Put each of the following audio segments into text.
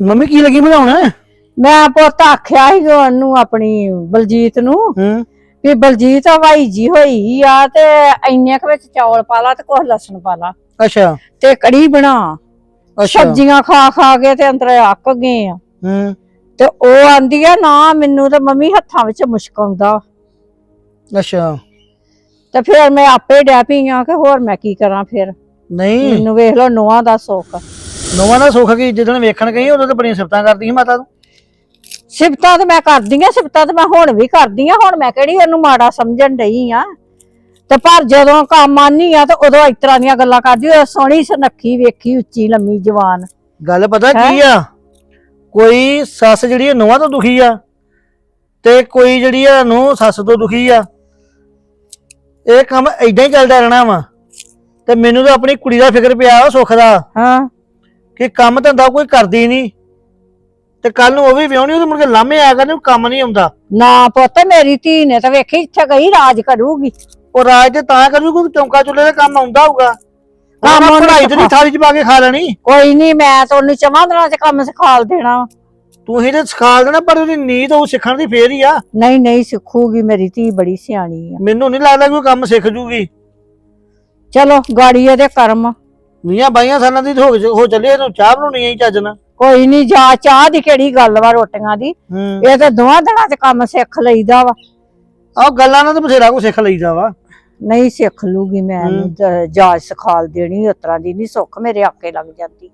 Mummy ਕੀ ਲੱਗੀ ਬਣਾਉਣ? ਮੈਂ ਪੁੱਤ ਆਖਿਆ ਸੀ ਉਹਨੂੰ ਆਪਣੀ ਬਲਜੀਤ ਨੂੰ ਹੂੰ। ਵੀ ਬਲਜੀਤ ਹਵਾਈ ਜੀ ਹੋਈ ਆ ਤੇ ਇੰਨੇ ਕੁ ਵਿੱਚ ਚੌਲ ਪਾ ਲਾ ਤੇ ਕੁਛ ਲਸਣ ਪਾ ਲਾ। ਅੱਛਾ। ਤੇ ਕੜੀ ਬਣਾ। ਸਬਜ਼ੀਆਂ ਖਾ ਖਾ ਕੇ ਤੇ ਅੰਦਰ ਅੱਕ ਗਏ ਆ। ਹੂੰ। ਤੇ ਉਹ ਆਂਦੀ ਆ ਨਾ ਮੈਨੂੰ ਤੇ ਮੰਮੀ ਹੱਥਾਂ ਵਿੱਚ ਮੁਸ਼ਕ ਆਉਂਦਾ। ਅੱਛਾ। ਤੇ ਫਿਰ ਮੈਂ ਆਪੇ ਡੈ ਆ ਕਿ ਹੋਰ ਮੈਂ ਕੀ ਕਰਾਂ ਫਿਰ? ਨਹੀਂ। ਮੈਨੂੰ ਵੇਖ ਲੋ ਨੋਹਾਂ ਦਾ ਸੁੱਖ ਨਵਾਂ ਦਾ ਸੁੱਖ ਕੀ ਜਦੋਂ ਵੇਖਣ ਗਈ ਉਦੋਂ ਤੇ ਬੜੀਆਂ ਸਿਫਤਾਂ ਕਰਦੀ ਸੀ ਮਾਤਾ ਤੂੰ। ਸਿਫਤਾਂ ਤੇ ਮੈਂ ਕਰਦੀ ਆ ਸਿਫਤਾਂ ਤੇ ਮੈਂ ਹੁਣ ਵੀ ਕਰਦੀ ਆ ਹੁਣ ਮੈਂ ਕਿਹੜੀ ਉਹਨੂੰ ਮਾੜਾ ਸਮਝਣ ਡਈ ਆ। ਤੇ ਪਰ ਜਦੋਂ ਕੰਮ ਆਨੀ ਆ ਤੇ ਉਦੋਂ ਇਸ ਤਰ੍ਹਾਂ ਦੀਆਂ ਗੱਲਾਂ ਕਰਦੀ ਉਹ ਸੋਹਣੀ ਸੁਨੱਖੀ ਵੇਖੀ ਉੱਚੀ ਲੰਮੀ ਜਵਾਨ। ਗੱਲ ਪਤਾ ਕੀ ਆ? ਕੋਈ ਸੱਸ ਜਿਹੜੀ ਆ ਨਵਾਂ ਤੋਂ ਦੁਖੀ ਆ ਤੇ ਕੋਈ ਜਿਹੜੀ ਆ ਨੂੰ ਸੱਸ ਤੋਂ ਦੁਖੀ ਆ ਇਹ ਕੰਮ ਐਦਾਂ ਹੀ ਚੱਲਦਾ ਰਹਿਣਾ ਵਾ। ਤੇ ਮੈਨੂੰ ਤਾਂ ਆਪਣੀ ਕੁੜੀ ਦਾ ਫਿਕਰ ਪਿਆ ਵਾ ਸੁੱਖ ਦਾ। ਹਾਂ। ਕਿ ਕੰਮ ਧੰਦਾ ਕੋਈ ਕਰਦੀ ਨਹੀਂ। ਤੇ ਕੱਲ ਨੂੰ ਉਹ ਵੀ ਵਿਆਹਣੀ ਉਹਦੇ ਮੁੜ ਕੇ ਲਾਮੇ ਆ ਕਰਨ ਕੰਮ ਨਹੀਂ ਆਉਂਦਾ। ਨਾ ਪੁੱਤ ਮੇਰੀ ਧੀ ਨੇ ਤਾਂ ਵੇਖੀ ਇੱਥੇ ਗਈ ਰਾਜ ਕਰੂਗੀ। ਉਹ ਰਾਜ ਤੇ ਤਾਂ ਕਰੂ ਕੋਈ ਚੌਂਕਾ ਚੁੱਲੇ ਦਾ ਕੰਮ ਆਉਂਦਾ ਹੋਊਗਾ। ਕੰਮ ਉਹਨੂੰ ਪੜਾਈ ਤੇ ਨਹੀਂ ਥਾਲੀ ਚ ਪਾ ਕੇ ਖਾ ਲੈਣੀ। ਕੋਈ ਨਹੀਂ ਮੈਂ ਤਾਂ ਉਹਨੂੰ ਚਵਾਂ ਦਿਨਾਂ ਚ ਕੰਮ ਸਿਖਾਲ ਦੇਣਾ। ਤੂੰ ਹੀ ਤੇ ਸਿਖਾ ਦੇਣਾ ਪਰ ਉਹਦੀ ਨੀਤ ਉਹ ਸਿੱਖਣ ਦੀ ਫੇਰ ਹੀ ਆ। ਨਹੀਂ ਨਹੀਂ ਸਿੱਖੂਗੀ ਮੇਰੀ ਧੀ ਬੜੀ ਸਿਆਣੀ ਆ। ਮੈਨੂੰ ਨਹੀਂ ਲੱਗਦਾ ਕੋਈ ਕੰਮ ਸਿੱਖ ਜੂਗੀ। ਚਲੋ ਗਾੜੀ ਇਹਦੇ ਕਰਮ। ਵੀਆਂ ਬਾਈਆਂ ਸਾਲਾਂ ਦੀ ਹੋ ਹੋ ਚੱਲੇ ਇਹਨੂੰ ਚਾਹ ਬਣਾਉਣੀ ਆਈ ਚੱਜ ਨਾਲ। ਕੋਈ ਨਹੀਂ ਜਾ ਚਾਹ ਦੀ ਕਿਹੜੀ ਗੱਲ ਵਾ ਰੋਟੀਆਂ ਦੀ? ਹੂੰ। ਇਹ ਤਾਂ ਦੋਵਾਂ ਦਿਨਾਂ ਚ ਕੰਮ ਸਿੱਖ ਲਈਦਾ ਵਾ। ਆਹ ਗੱਲਾਂ ਨਾਲ ਤਾਂ ਬਥੇਰਾ ਕੋ ਸਿੱਖ ਲਈਦਾ ਵਾ। ਨਹੀਂ ਸਿੱਖ ਲੂਗੀ ਮੈਂ ਇਹਨੂੰ ਜ- ਜਾਚ ਸਿਖਾਲ ਦੇਣੀ ਉਸ ਤਰ੍ਹਾਂ ਦੀ ਨਹੀਂ ਸੁੱਖ ਮੇਰੇ ਆਕੇ ਲੱਗ ਜਾਂਦੀ।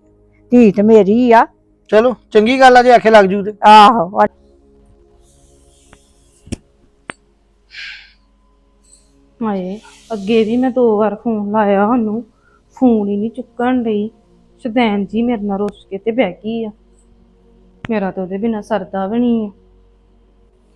ਧੀ ਤੇ ਮੇਰੀ ਆ। ਚਲੋ ਚੰਗੀ ਗੱਲ ਆ ਜੇ ਆਖੇ ਲੱਗ ਜੂ ਤੇ। ਆਹੋ ਆ- ਹਾਏ ਅੱਗੇ ਵੀ ਮੈਂ ਦੋ ਵਾਰ ਫੋਨ ਲਾਇਆ ਉਹਨੂੰ। ਫੋਨ ਹੀ ਨਹੀਂ ਚੁੱਕਣ ਲਈ ਸ਼ਦੈਨ ਜੀ ਮੇਰੇ ਨਾਲ ਰੁੱਸ ਕੇ ਤੇ ਬਹਿ ਗਈ ਆ। ਮੇਰਾ ਤਾਂ ਉਹਦੇ ਬਿਨਾ ਸਰਦਾ ਵੀ ਨਹੀਂ ਆ।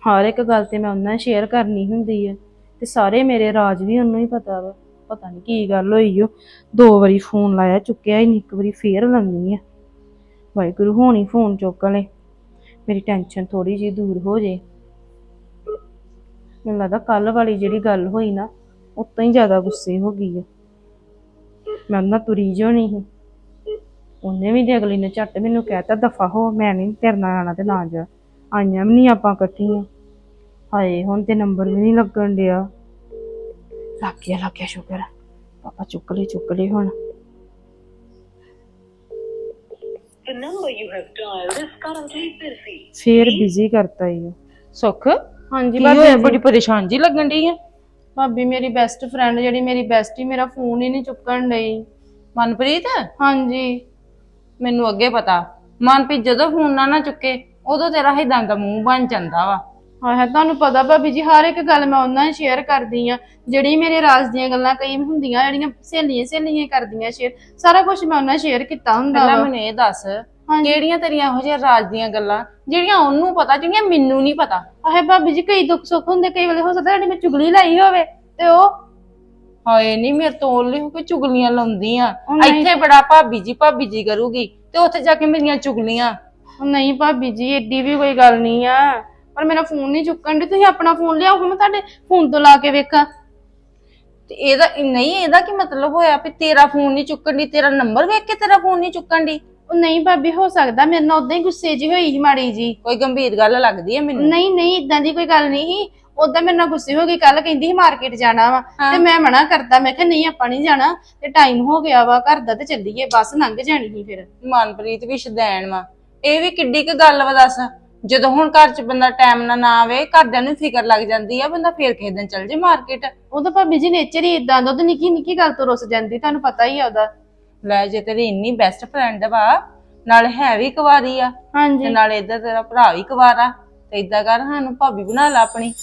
ਹਰ ਇੱਕ ਗੱਲ ਤੇ ਮੈਂ ਉਹਨਾਂ ਨਾਲ ਸ਼ੇਅਰ ਕਰਨੀ ਹੁੰਦੀ ਹੈ ਤੇ ਸਾਰੇ ਮੇਰੇ ਰਾਜ ਵੀ ਉਹਨੂੰ ਹੀ ਪਤਾ ਵਾ। ਪਤਾ ਨਹੀਂ ਕੀ ਗੱਲ ਹੋਈ ਓ। ਦੋ ਵਾਰੀ ਫੋਨ ਲਾਇਆ, ਚੁੱਕਿਆ ਹੀ ਨਹੀਂ ਇੱਕ ਵਾਰੀ ਫੇਰ ਲਾਉਣੀ ਆ। ਵਾਹਿਗੁਰੂ ਹੋਣੀ ਫੋਨ ਚੁੱਕ ਲੈ। ਮੇਰੀ ਟੈਨਸ਼ਨ ਥੋੜੀ ਜਿਹੀ ਦੂਰ ਹੋ ਜੇ। ਮੈਨੂੰ ਲੱਗਦਾ ਕੱਲ ਵਾਲੀ ਜਿਹੜੀ ਗੱਲ ਹੋਈ ਨਾ, ਉਤੋਂ ਹੀ ਜ਼ਿਆਦਾ ਗੁੱਸੇ ਹੋ ਗਈ ਆ। ਮੈਂ ਨਾ ਤੁਰੀ ਜੋ ਨਹੀਂ ਸੀ। ਉਹਨੇ ਵੀ ਜੇ ਅਗਲੀ ਨੇ ਝੱਟ ਮੈਨੂੰ ਕਹਿਤਾ ਦਫਾ ਹੋ ਮੈਂ ਨਹੀਂ ਤੇਰੇ ਨਾਲ ਆਣਾ ਤੇ ਨਾ ਜਾ। ਆਈਆਂ ਵੀ ਨਹੀਂ ਆਪਾਂ ਇਕੱਠੀਆਂ। ਹਾਏ ਹੁਣ ਤੇ ਨੰਬਰ ਵੀ ਨਹੀਂ ਲੱਗਣ ਡਿਆ। ਲੱਗ ਗਿਆ ਲੱਗ ਗਿਆ ਸ਼ੁਕਰ। ਆ। ਪਾਪਾ ਚੁੱਕ ਲਈ ਚੁੱਕ ਲਈ ਹੁਣ। The number you have dialed is currently busy. ਫੇਰ ਬਿਜ਼ੀ ਕਰਤਾ ਈ ਸੁੱਖ? ਹਾਂਜੀ ਕੀ ਹੋਇਆ। ਬੜੀ ਪਰੇਸ਼ਾਨ ਜੀ ਲੱਗਣ ਡਈ ਆ। ਭਾਬੀ ਮੇਰੀ ਬੈਸਟ ਫਰੈਂਡ ਜਿਹੜੀ ਮੇਰੀ ਬੈਸਟੀ ਮੇਰਾ ਫੋਨ ਹੀ ਨਹੀਂ ਚੁੱਕਣ ਡਈ। ਮਨਪ੍ਰੀਤ? ਹਾਂਜੀ। ਮੈਨੂੰ ਅੱਗੇ ਪਤਾ। ਮਨਪ੍ਰੀਤ ਜਦੋਂ ਫੋਨ ਨਾ ਨਾ ਚੁੱਕੇ ਉਦੋਂ ਤੇਰਾ ਹਿਦਾਂ ਦਾ ਮੂੰਹ ਬਣ ਜਾਂਦਾ ਵਾ। ਹਾਂ ਤੁਹਾਨੂੰ ਪਤਾ ਭਾਬੀ ਜੀ ਹਰ ਇੱਕ ਗੱਲ ਮੈਂ ਉਹਨਾਂ ਨਾਲ ਸ਼ੇਅਰ ਕਰਦੀ ਆ ਜਿਹੜੀ ਮੇਰੇ ਰਾਜ਼ ਦੀਆਂ ਗੱਲਾਂ ਕਈ ਹੁੰਦੀਆਂ ਜਿਹੜੀਆਂ ਸਹੇਲੀਆਂ ਸਹੇਲੀਆਂ ਕਰਦੀਆਂ ਸ਼ੇਅਰ ਸਾਰਾ ਕੁਝ ਮੈਂ ਉਹਨਾਂ ਨਾਲ ਸ਼ੇਅਰ ਕੀਤਾ ਹੁੰਦਾ ਪਹਿਲਾਂ ਵਾ। ਮੈਨੂੰ ਇਹ ਦੱਸ ਹਾਂਜੀ। ਕਿਹੜੀਆਂ ਤੇਰੀਆਂ ਇਹੋ ਜਿਹੀਆਂ ਰਾਜ ਦੀਆਂ ਗੱਲਾਂ? ਜਿਹੜੀਆਂ ਉਹਨੂੰ ਪਤਾ ਜਿਹੜੀਆਂ ਮੈਨੂੰ ਨਹੀਂ ਪਤਾ। ਆਹੇ ਭਾਬੀ ਜੀ ਕਈ ਦੁੱਖ ਸੁੱਖ ਹੁੰਦੇ ਕਈ ਵੇਲੇ ਹੋ ਸਕਦਾ ਜਿਹੜੀ ਮੈਂ ਚੁਗਲੀ ਲਾਈ ਹੋਵੇ ਤੇ ਉਹ ਹਾਏ ਨਹੀਂ ਮੇਰੇ ਤੋਂ ਉਹਲੇ ਹੋ ਕੇ ਚੁਗਲੀਆਂ ਲਾਉਂਦੀ ਆ ਉਹ ਨਹੀਂ। ਇੱਥੇ ਬੜਾ ਭਾਬੀ ਜੀ ਭਾਬੀ ਜੀ ਕਰੂਗੀ ਤੇ ਉੱਥੇ ਜਾ ਕੇ ਮੇਰੀਆਂ ਚੁਗਲੀਆਂ। ਉਹ ਨਹੀਂ ਭਾਬੀ ਜੀ ਏਡੀ ਵੀ ਕੋਈ ਗੱਲ ਨਹੀਂ ਆ। ਪਰ ਮੇਰਾ ਫੋਨ ਨਹੀਂ ਚੁੱਕਣ ਦੀ ਤੁਸੀਂ ਆਪਣਾ ਫੋਨ ਲਿਆਓ ਮੈਂ ਤੁਹਾਡੇ ਫੋਨ ਤੋਂ ਲਾ ਕੇ ਵੇਖਾਂ। ਤੇ ਇਹਦਾ ਨਹੀਂ ਇਹਦਾ ਕੀ ਮਤਲਬ ਹੋਇਆ ਵੀ ਤੇਰਾ ਫੋਨ ਨਹੀਂ ਚੁੱਕਣ ਦੀ ਤੇਰਾ ਨੰਬਰ ਵੇਖ ਕੇ ਤੇਰਾ ਫੋਨ ਨਹੀਂ ਚੁੱਕਣ ਦੀ ਉਹ ਨਹੀਂ ਭਾਬੀ ਹੋ ਸਕਦਾ ਮੇਰੇ ਨਾਲ ਉਦਾਂ ਹੀ ਗੁੱਸੇ ਜੀ ਹੋਈ ਸੀ ਮਾੜੀ ਜੀ ਕੋਈ ਗੰਭੀਰ ਗੱਲ ਲੱਗਦੀ ਹੈ ਮੈਨੂੰ? ਨਹੀਂ ਨਹੀਂ ਇਦਾਂ ਦੀ ਕੋਈ ਗੱਲ ਨਹੀਂ ਸੀ। ਉਦਾਂ ਮੇਰੇ ਨਾਲ ਗੁੱਸੇ ਹੋ ਗਈ ਕੱਲ ਕਹਿੰਦੀ ਸੀ ਮਾਰਕੀਟ ਜਾਣਾ ਵਾ। ਤੇ ਮੈਂ ਮਨਾ ਕਰਤਾ ਮੈਂ ਕਿਹਾ ਨਹੀਂ ਆਪਾਂ ਨਹੀਂ ਜਾਣਾ। ਤੇ ਟਾਈਮ ਹੋ ਗਿਆ ਵਾ ਘਰ ਦਾ ਤੇ ਚੱਲੀਏ ਬੱਸ ਲੰਘ ਜਾਣੀ ਸੀ ਫਿਰ। ਮਨਪ੍ਰੀਤ ਵੀ ਸ਼ਦੈਣ ਵਾ। ਇਹ ਵੀ ਕਿੱਡੀ ਕੁ ਗੱਲ ਵਾ ਦੱਸ। ਜਦੋਂ ਹੁਣ ਘਰ 'ਚ ਬੰਦਾ ਟਾਈਮ ਨਾਲ ਨਾ ਆਵੇ ਘਰਦਿਆਂ ਨੂੰ ਫਿਕਰ ਲੱਗ ਜਾਂਦੀ ਆ ਬੰਦਾ ਫੇਰ ਕਿਸੇ ਦਿਨ ਚੱਲ ਜੇ ਮਾਰਕੀਟ। ਉਹ ਤਾਂ ਭਾਬੀ ਜੀ ਨੇਚਰ ਹੀ ਇਦਾਂ ਦਾ ਉਹ ਤਾਂ ਨਿੱਕੀ ਨਿੱਕੀ ਗੱਲ ਤੋਂ ਰੁੱਸ ਜਾਂਦੀ ਤੁਹਾਨੂੰ ਪਤਾ ਹੀ ਆ ਉਹਦਾ। ਲੈ ਜੇ ਤੇਰੀ ਇੰਨੀ ਬੈਸਟ ਫਰੈਂਡ ਵਾ ਨਾਲ ਹੈ ਵੀ ਕੁਵਾਰੀ ਆ ਤੇ ਹਾਂਜੀ ਨਾਲ ਇੱਧਰ ਤੇਰਾ ਭਰਾ ਵੀ ਕੁਵਾਰਾ ਤੇ ਇਦਾਂ ਕਰ ਸਾਨੂੰ ਭਾਬੀ ਬਣਾ ਲੈ ਆਪਣੀ।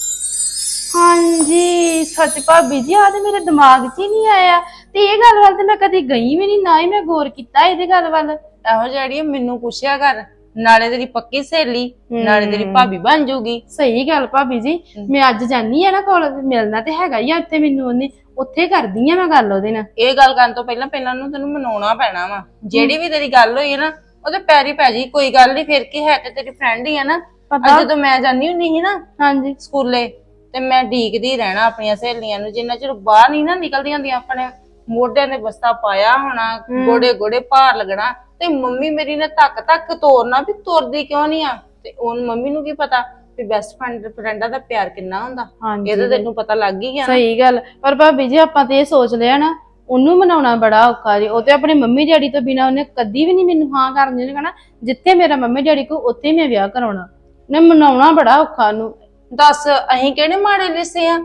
ਹਾਂਜੀ ਸੱਚ ਭਾਬੀ ਜੀ ਆ ਤੇ ਮੇਰੇ ਦਿਮਾਗ 'ਚ ਹੀ ਨਹੀਂ ਆਇਆ। ਤੇ ਇਹ ਗੱਲ ਵੱਲ ਤੇ ਮੈਂ ਕਦੀ ਗਈ ਵੀ ਨਹੀਂ ਨਾ ਹੀ ਮੈਂ ਗੌਰ ਕੀਤਾ ਇਹਦੇ ਗੱਲ ਵੱਲ। ਇਹੋ ਜਿਹੜੀ ਮੈਨੂੰ ਪੁੱਛਿਆ ਕਰ ਨਾਲੇ ਤੇਰੀ ਪੱਕੀ ਸਹੇਲੀ ਨਾਲੇ ਤੇਰੀ ਭਾਬੀ ਬਣ ਜੂਗੀ। ਸਹੀ ਗੱਲ ਭਾਬੀ ਜੀ। ਮੈਂ ਅੱਜ ਜਾਨੀ ਆ ਨਾ ਕਾਲਜ ਮਿਲਣਾ ਤੇ ਹੈਗਾ ਹੀ ਆ ਉੱਥੇ ਮੈਨੂੰ ਉਹਨੇ ਉੱਥੇ ਕਰਦੀ ਆ ਮੈਂ ਗੱਲ ਉਹਦੇ ਨਾਲ। ਇਹ ਗੱਲ ਕਰਨ ਤੋਂ ਪਹਿਲਾਂ ਪਹਿਲਾਂ ਨੂੰ ਤੈਨੂੰ ਮਨਾਉਣਾ ਪੈਣਾ ਵਾ। ਜਿਹੜੀ ਵੀ ਤੇਰੀ ਗੱਲ ਹੋਈ ਹੈ ਨਾ ਉਹਦੇ ਪੈਰੀ ਪੈ ਜੀ ਕੋਈ ਗੱਲ ਨਹੀਂ ਫਿਰ ਕੀ ਹੈ ਤੇ ਤੇਰੀ ਫਰੈਂਡ ਹੀ ਆ ਨਾ। ਪਤਾ। ਅੱਜ ਜਦੋਂ ਮੈਂ ਜਾਂਦੀ ਹੁੰਦੀ ਸੀ ਨਾ ਹਾਂਜੀ। ਸਕੂਲੇ ਤੇ ਮੈਂ ਢੀਕਦੀ ਰਹਿਣਾ ਆਪਣੀਆਂ ਸਹੇਲੀਆਂ ਨੂੰ ਜਿੰਨਾ ਚਿਰ ਬਾਹਰ ਨਹੀਂ ਨਾ ਨਿਕਲਦੀਆਂ ਹੁੰਦੀਆਂ ਆਪਣੇ। ਮੋਢਿਆਂ ਤੇ ਬਸਤਾ ਪਾਇਆ ਹੋਣਾ ਗੋੜੇ ਗੋੜੇ ਭਾਰ ਲੱਗਣਾ ਤੇ ਮੰਮੀ ਮੇਰੀ ਨੇ ਧੱਕ ਧੱਕ ਤੋਰਨਾ ਵੀ ਤੁਰਦੀ ਕਿਉਂ ਨਹੀਂ ਆ? ਤੇ ਉਹਨ ਮੰਮੀ ਨੂੰ ਕੀ ਪਤਾ ਵੀ ਬੈਸਟ ਫਰੈਂਡ ਫਰੈਂਡਾਂ ਦਾ ਪਿਆਰ ਕਿੰਨਾ ਹੁੰਦਾ? ਹਾਂਜੀ। ਇਹ ਤਾਂ ਤੈਨੂੰ ਪਤਾ ਲੱਗ ਹੀ ਗਿਆ ਨਾ। ਸਹੀ ਗੱਲ। ਪਰ ਭਾਬੀ ਜੀ ਆਪਾਂ ਤੇ ਇਹ ਸੋਚ ਲਿਆ ਨਾ ਉਹਨੂੰ ਮਨਾਉਣਾ ਬੜਾ ਔਖਾ ਜੀ। ਉਹ ਤੇ ਆਪਣੇ ਮੰਮੀ ਡੈਡੀ ਤੋਂ ਬਿਨਾ ਉਹਨੇ ਕਦੀ ਵੀ ਨਹੀਂ ਮੈਨੂੰ ਹਾਂ ਕਰਨ ਦੇਣਾ ਕਹਣਾ ਜਿੱਥੇ ਮੇਰਾ ਮੰਮੀ ਡੈਡੀ ਕੋ ਉੱਥੇ ਹੀ ਮੈਂ ਵਿਆਹ ਕਰਾਉਣਾ। ਨੇ ਮਨਾਉਣਾ ਬੜਾ ਔਖਾ ਉਹਨੂੰ। ਦੱਸ ਅਹੀਂ ਕਿਹੜੇ ਮਾੜੇ ਲਿਸੇ ਆ?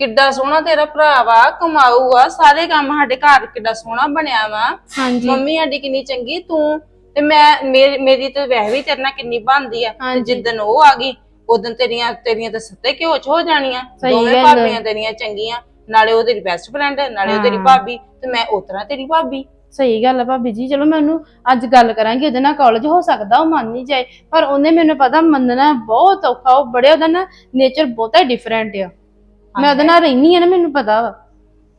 ਕਿੱਡਾ ਸੋਹਣਾ ਤੇਰਾ ਭਰਾ ਵਾ ਕਮਾਊਗਾ ਸਾਰੇ ਕੰਮ ਸਾਡੇ ਘਰ ਕਿੱਡਾ ਸੋਹਣਾ ਬਣਿਆ ਵਾ ਹਾਂਜੀ ਮੰਮੀ ਸਾਡੀ ਕਿੰਨੀ ਚੰਗੀ ਤੂੰ ਤੇ ਮੈਂ ਮੇਰੀ ਮੇਰੀ ਤੇ ਵੈਸੇ ਵੀ ਤੇਰੇ ਨਾਲ ਕਿੰਨੀ ਬਣਦੀ ਆ ਤੇ। ਜਿੱਦਣ ਉਹ ਆ ਗਈ ਉਦੋਂ ਤੇਰੀਆਂ ਤੇਰੀਆਂ ਤਾਂ ਸੱਤੇ ਘਿਓ ਚ ਹੋ ਜਾਣੀਆਂ ਸਹੀ ਦੋਵੇਂ ਗੱਲ। ਭਾਬੀਆਂ ਤੇਰੀਆਂ ਚੰਗੀਆਂ ਨਾਲੇ ਉਹ ਤੇਰੀ ਬੈਸਟ ਫਰੈਂਡ ਨਾਲੇ ਉਹ ਤੇਰੀ ਹਾਂ। ਭਾਬੀ ਤੇ ਮੈਂ ਉਤਰਾ ਤੇਰੀ ਭਾਬੀ ਸਹੀ ਗੱਲ ਆ ਭਾਬੀ ਜੀ ਚਲੋ ਮੈਂ ਉਹਨੂੰ ਅੱਜ ਗੱਲ ਕਰਾਂਗੀ ਉਹਦੇ ਨਾਲ ਕਾਲਜ ਹੋ ਸਕਦਾ ਉਹ ਮੰਨ ਨਹੀਂ ਜਾਏ ਪਰ ਉਹਨੇ ਮੈਨੂੰ ਪਤਾ ਮੰਨਣਾ ਬਹੁਤ ਔਖਾ ਉਹ ਬੜੇ ਉਹਦਾ ਨਾ ਨੇਚਰ ਬਹੁਤਾ ਡਿਫਰੈਂਟ ਆ ਮੈਂ ਉਹਦੇ ਨਾਲ ਰਹਿਨੀ ਆ ਨਾ ਮੈਨੂੰ ਪਤਾ ਵਾ।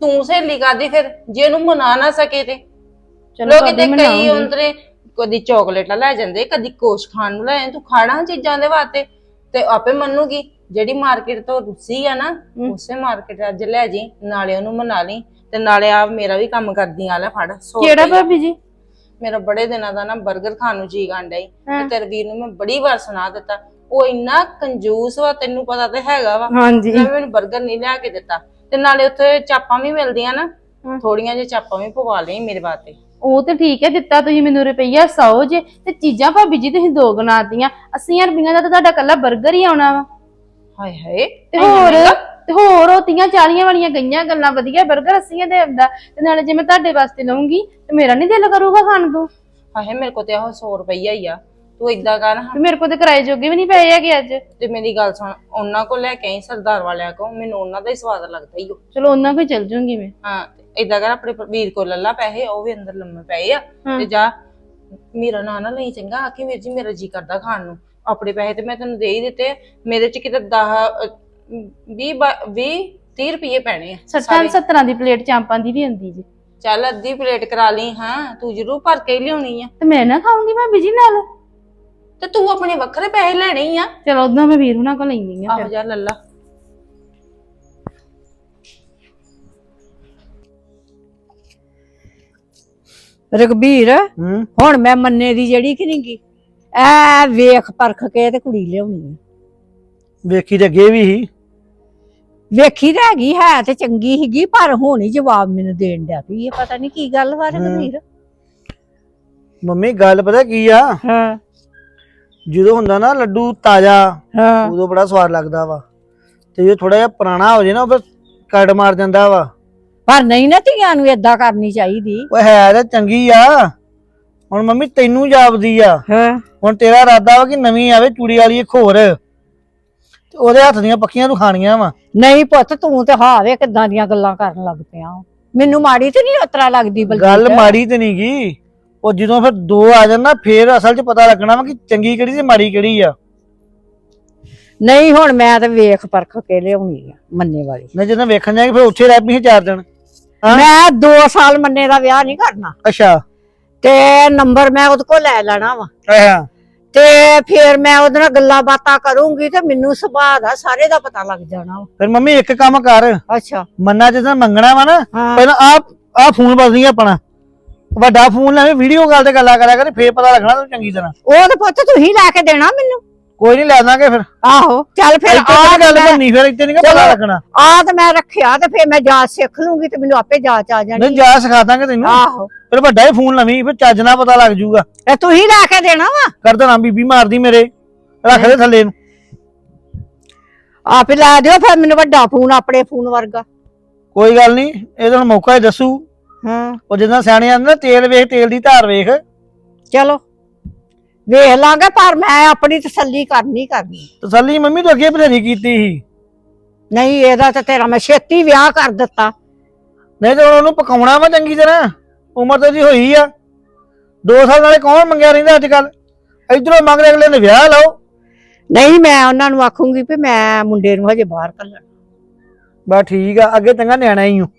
ਤੂੰ ਸਹੇਲੀ ਕਰਦੀ ਫਿਰ? ਜੇ ਉਹਨੂੰ ਮਨਾ ਨਾ ਸਕੇ ਤੇ। ਚਲੋ ਲੋਕ ਤੇ ਕਈ। ਉਂਦਰੇ ਕਦੀ ਚਾਕਲੇਟਾਂ ਲੈ ਜਾਂਦੇ ਕਦੀ ਕੁਛ ਖਾਣ ਨੂੰ ਲੈ ਜਾਂਦੇ। ਤੂੰ ਖਾਣਾ ਚੀਜ਼ਾਂ ਦੇ ਵਾਸਤੇ। ਤੇ ਆਪੇ ਮੰਨੂਗੀ ਜਿਹੜੀ ਮਾਰਕੀਟ ਤੋਂ ਰੁੱਸੀ ਆ ਨਾ ਉਸੇ ਮਾਰਕੀਟ ਅੱਜ ਲੈ ਜੀ ਨਾਲੇ ਉਹਨੂੰ ਮਨਾ ਲਈ ਤੇ ਨਾਲੇ ਆ ਮੇਰਾ ਵੀ ਕੰਮ ਕਰਦੀ ਆ ਲੈ ਫੜ ਸੌ ਕਿਹੜਾ। ਭਾਬੀ ਜੀ? ਮੇਰਾ ਬੜੇ ਦਿਨਾਂ ਦਾ ਨਾ 버ਗਰ ਖਾਣ ਨੂੰ ਜੀ ਗੰਡਾਈ ਹਾਂ। ਤੇ ਤੇਰੇ ਵੀਰ ਨੂੰ ਮੈਂ ਬੜੀ ਵਾਰ ਸੁਣਾ ਦਿੱਤਾ। ਉਹ ਇੰਨਾ ਕੰਜੂਸ ਵਾ ਤੈਨੂੰ ਪਤਾ ਤੇ ਹੈਗਾ ਵਾ। ਹਾਂਜੀ। ਉਹਨੇ ਮੈਨੂੰ 버ਗਰ ਨਹੀਂ ਲਿਆ ਕੇ ਦਿੱਤਾ। ਤੇ ਨਾਲੇ ਉੱਥੇ ਚਾਪਾਂ ਵੀ ਮਿਲਦੀਆਂ ਨਾ ਥੋੜੀਆਂ ਜਿਹੀਆਂ ਚਾਪਾਂ ਵੀ ਪਵਾ ਲਈ ਮੇਰੇ ਵਾਸਤੇ। ਉਹ ਤੇ ਠੀਕ ਹੈ ਦਿੱਤਾ ਤੁਸੀਂ ਮੈਨੂੰ ਰੁਪਈਆ 100 ਜੇ। ਤੇ ਚੀਜ਼ਾਂ ਭਾਬੀ ਜੀ ਤੁਸੀਂ ਦੋ ਗਣਾਤੀਆਂ 80 ਰੁਪਈਆ ਦਾ ਤਾਂ ਤੁਹਾਡਾ ਕੱਲਾ 버ਗਰ ਹੀ ਆਉਣਾ ਵਾ। ਹਾਏ ਹਾਏ ਤੇ ਹੋਰ ਤੇ ਹੋਰ ਉਹ ਤੀਆਂ ਚਾਲੀਆਂ ਵਾਲੀਆਂ ਗਈਆਂ ਗੱਲਾਂ ਵਧੀਆ 버ਗਰ 80 ਦੇ ਆਉਂਦਾ। ਤੇ ਨਾਲੇ ਜੇ ਮੈਂ ਤੁਹਾਡੇ ਵਾਸਤੇ ਲਵਾਂਗੀ ਤੇ ਮੇਰਾ ਨਹੀਂ ਦਿਲ ਕਰੂਗਾ ਖਾਣ ਤੋਂ। ਹਾਏ ਮੇਰੇ ਕੋਲ ਤੇ ਆਹ 100 ਰੁਪਈਆ ਹੀ ਆ। ਤੂੰ ਇਦਾਂ ਕਰ ਹਾਂ। ਮੇਰੇ ਕੋਲ ਤੇ ਕਿਰਾਏ ਜੋਗੇ ਵੀ ਨਹੀਂ ਪਏ ਹੈਗੇ ਅੱਜ। ਤੇ ਮੇਰੀ ਗੱਲ ਸੁਣ ਉਹਨਾਂ ਕੋਲ ਲੈ ਕੇ ਆਈ ਸਰਦਾਰ ਵਾਲਿਆਂ ਕੋ ਮੈਨੂੰ ਉਹਨਾਂ ਦਾ ਹੀ ਸਵਾਦ ਲੱਗਦਾ ਉਹ ਚਲੋ ਉਹਨਾਂ ਕੋਲ ਚੱਲ ਜੂੰਗੀ ਮੈਂ। ਹਾਂ ਇਦਾਂ ਕਰ ਆਪਣੇ ਵੀਰ ਕੋਲ ਲੱਲਾ ਪੈਸੇ ਉਹ ਵੀ ਅੰਦਰ ਲੰਮੇ ਪਏ ਆ। ਹਾਂ। ਤੇ ਜਾ ਮੇਰਾ ਨਾਂ ਨਾ ਲਈ ਚੰਗਾ ਆਖੀ ਵੀਰ ਜੀ ਮੇਰਾ ਜੀ ਕਰਦਾ ਖਾਣ ਨੂੰ। ਆਪਣੇ ਪੈਸੇ ਤੇ ਮੈਂ ਤੈਨੂੰ ਦੇ ਹੀ ਦਿੱਤੇ ਮੇਰੇ ਚ ਕਿਤੇ 10 20 20 30 ਰੁਪਏ ਪੈਣੇ ਆ ਸੱਤਾਂ 70 ਦੀ ਪਲੇਟ ਚਾਂਪਾਂ ਦੀ ਵੀ ਹੁੰਦੀ ਜੀ। ਚੱਲ ਅੱਧੀ ਪਲੇਟ ਕਰਾ ਲਈ ਹਾਂ ਤੂੰ ਜ਼ਰੂਰ ਭਰ ਕੇ ਹੀ ਲਿਆਉਣੀ ਆ। ਤੇ ਮੈਂ ਨਾ ਖਾਉਂਗੀ ਭਾਬੀ ਜੀ ਨਾਲ। ਤੇ ਤੂੰ ਆਪਣੇ ਵੱਖਰੇ ਪੈਸੇ ਲੈਣੇ ਹੀ ਆ। ਚਲੋ ਉਦੋਂ ਮੈਂ ਵੀਰ ਹੁਣਾਂ ਕੋਲ ਲੈਣੀ ਆ ਆਹੋ ਫਿਰ। ਜਾ ਲੱਲਾ ਰਗਬੀਰ ਹੂੰ? ਹੁਣ ਮੈਂ ਮੰਨੇ ਦੀ ਜਿਹੜੀ ਕਿ ਨਹੀਂ ਗੀ ਐ ਵੇਖ ਪਰਖ ਕੇ ਤੇ ਕੁੜੀ ਲਿਆਉਣੀ ਆ। ਵੇਖੀ ਤੇ ਅੱਗੇ ਵੀ ਸੀ। ਵੇਖੀ ਤਾਂ ਹੈਗੀ ਹੈ ਤੇ ਚੰਗੀ ਸੀਗੀ ਪਰ ਹੁਣ ਹੀ ਜਵਾਬ ਮੈਨੂੰ ਦੇਣ ਡਿਆ ਵੀ ਇਹ ਪਤਾ ਨਹੀਂ ਕੀ ਗੱਲ ਵਾ ਰਗਬੀਰ ਮੰਮੀ ਗੱਲ ਪਤਾ ਕੀ ਆ? ਹਾਂ। ਜਦੋਂ ਹੁੰਦਾ ਨਾ ਲੱਡੂ ਤਾਜ਼ਾ ਹਾਂ। ਉਦੋਂ ਬੜਾ ਸਵਾਦ ਲੱਗਦਾ ਵਾ। ਤੇ ਜੇ ਥੋੜਾ ਜਿਹਾ ਪੁਰਾਣਾ ਹੋ ਜੇ ਨਾ ਉਹ ਫਿਰ ਕੱਟ ਮਾਰ ਜਾਂਦਾ ਵਾ। ਪਰ ਨਹੀਂ ਨਾ ਧੀਆਂ ਨੂੰ ਏਦਾਂ ਕਰਨੀ ਚਾਹੀਦੀ। ਉਹ ਹੈ ਤਾਂ ਚੰਗੀ ਆ। ਹੁਣ ਮੰਮੀ ਤੈਨੂੰ ਜਾਪਦੀ ਆ। ਹਾਂ। ਹੁਣ ਤੇਰਾ ਇਰਾਦਾ ਵਾ ਕਿ ਨਵੀਂ ਆਵੇ ਚੂੜੀ ਵਾਲੀ ਇੱਕ ਹੋਰ। ਤੇ ਉਹਦੇ ਹੱਥ ਦੀਆਂ ਪੱਕੀਆਂ ਤੂੰ ਖਾਣੀਆਂ ਵਾ। ਨਹੀਂ ਪੁੱਤ ਤੂੰ ਤੇ ਹਾਵੇ ਕਿਦਾਂ ਦੀਆਂ ਗੱਲਾਂ ਕਰਨ ਲੱਗ ਪਿਆ। ਮੈਨੂੰ ਮਾੜੀ ਤੇ ਨਹੀਂ ਉਤਰਾ ਲੱਗਦੀ ਬਲਜੀਤ? ਗੱਲ ਮਾੜੀ ਤੇ ਨਹੀਂ ਗਈ ਉਹ ਜਦੋਂ ਫਿਰ ਦੋ ਆ ਜਾਣ ਨਾ ਫੇਰ ਅਸਲ 'ਚ ਪਤਾ ਲੱਗਣਾ ਵਾ ਕਿ ਚੰਗੀ ਕਿਹੜੀ ਤੇ ਮਾੜੀ ਕਿਹੜੀ ਆ। ਨਹੀਂ ਹੁਣ ਮੈਂ ਤੇ ਵੇਖ ਪਰਖ ਕੇ ਲਿਆਉਣੀ ਆ ਮੰਨੇ ਵਾਲੀ। ਮੈਂ ਜਦੋਂ ਵੇਖਣ ਜਾਏਗੀ ਫਿਰ ਉੱਥੇ ਰਹਿ ਪਈ ਚਾਰ ਦਿਨ। ਹਾਂ। ਮੈਂ 2 ਸਾਲ ਮੰਨੇ ਦਾ ਵਿਆਹ ਨਹੀਂ ਕਰਨਾ। ਅੱਛਾ। ਤੇ ਨੰਬਰ ਮੈਂ ਉਹਦੇ ਕੋਲ ਲੈ ਲੈਣਾ ਵਾ। ਅੱਛਾ। ਤੇ ਫਿਰ ਮੈਂ ਉਹਦੇ ਨਾਲ ਗੱਲਾਂ ਬਾਤਾਂ ਕਰੂੰਗੀ ਤੇ ਮੈਨੂੰ ਸੁਭਾਅ ਦਾ ਸਾਰੇ ਦਾ ਪਤਾ ਲੱਗ ਜਾਣਾ ਵਾ। ਫਿਰ ਮੰਮੀ ਇੱਕ ਕੰਮ ਕਰ। ਅੱਛਾ। ਮੰਨਾ ਜਦੋਂ ਮੰਗਣਾ ਵਾ ਨਾ ਹਾਂ। ਪਹਿਲਾਂ ਆ ਆ ਫੋਨ ਬਦਲੀ ਆਪਣਾ। ਵੱਡਾ ਫੋਨ ਲੈ ਵੀਡੀਓ ਕਾਲ ਤੇ ਗੱਲਾਂ ਕਰਿਆ ਕਰ ਫੇਰ ਪਤਾ ਲੱਗਣਾ ਤੈਨੂੰ ਚੰਗੀ ਤਰ੍ਹਾਂ। ਉਹ ਤੇ ਪੁੱਤ ਤੁਸੀਂ ਲੈ ਕੇ ਦੇਣਾ ਮੈਨੂੰ। ਕੋਈ ਨਹੀਂ ਲੈ ਦਾਂਗੇ ਫਿਰ। ਆਹੋ ਚੱਲ ਫਿਰ ਆ ਗੱਲ ਬੰਨੀ ਫਿਰ ਇੱਥੇ ਨਹੀਂ ਪਤਾ। ਲੱਗਣਾ। ਆ ਤੇ ਮੈਂ ਰੱਖਿਆ ਤੇ ਫਿਰ ਮੈਂ ਜਾਚ ਸਿੱਖ ਲੂੰਗੀ ਤੇ ਮੈਨੂੰ ਆਪੇ ਜਾਚ ਆ ਜਾਣੀ। ਨਹੀਂ ਜਾ ਸਿਖਾ ਦਾਂਗੇ ਤੈਨੂੰ। ਆਹੋ। ਫਿਰ ਵੱਡਾ ਹੀ ਫੋਨ ਲਵੀਂ ਫਿਰ ਚੱਜ ਨਾਲ ਪਤਾ ਲੱਗ ਜੂਗਾ। ਤੇ ਤੁਸੀਂ ਲੈ ਕੇ ਦੇਣਾ ਵਾ। ਕਰ ਦੇਣਾ ਬੀਬੀ ਮਾਰਦੀ ਮੇਰੇ। ਰੱਖ ਦੇ ਥੱਲੇ ਨੂੰ। ਆਪੇ ਲੈ ਦਿਓ ਫਿਰ ਮੈਨੂੰ ਵੱਡਾ ਫੋਨ ਆਪਣੇ ਫੋਨ ਵਰਗਾ। ਕੋਈ ਗੱਲ ਨਹੀਂ ਇਹਦਾ ਹੁਣ ਮੌਕਾ ਹੀ ਦੱਸੂ। ਹਾਂ। ਉਹ ਜਿੱਦਾਂ ਸਿਆਣੇ ਆਂਦੇ ਨਾ ਤੇਲ ਵੇਖ ਤੇਲ ਦੀ ਧਾਰ ਵੇਖ। ਚਲੋ। ਵੇਖ ਲਾਂਗੇ ਪਰ ਮੈਂ ਆਪਣੀ ਤਸੱਲੀ ਕਰਨੀ ਕਰਨੀ। ਤਸੱਲੀ ਮੰਮੀ ਤੋਂ ਅੱਗੇ ਬਥੇਰੀ ਕੀਤੀ ਸੀ। ਨਹੀਂ ਇਹਦਾ ਤਾਂ ਤੇਰਾ ਮੈਂ ਛੇਤੀ ਵਿਆਹ ਕਰ ਦਿੱਤਾ। ਨਹੀਂ ਤੇ ਉਹਨੂੰ ਪਕਾਉਣਾ ਵਾ ਚੰਗੀ ਤਰ੍ਹਾਂ। ਉਮਰ ਤਾਂ ਜੀ ਹੋਈ ਆ। ਦੋ ਸਾਲ ਨਾਲੇ ਕੌਣ ਮੰਗਿਆ ਰਹਿੰਦਾ ਅੱਜ ਕੱਲ ਇਧਰੋਂ ਮੰਗਦੇ ਅਗਲੇ ਨੇ ਵਿਆਹ ਲਾਓ। ਨਹੀਂ ਮੈਂ ਉਹਨਾਂ ਨੂੰ ਆਖੂੰਗੀ ਵੀ ਮੈਂ ਮੁੰਡੇ ਨੂੰ ਹਜੇ ਬਾਹਰ ਕੱਢਣਾ। ਬਸ ਠੀਕ ਆ ਅੱਗੇ ਚੰਗਾ ਨਿਆਣਾ ਹੀ ਹੂੰ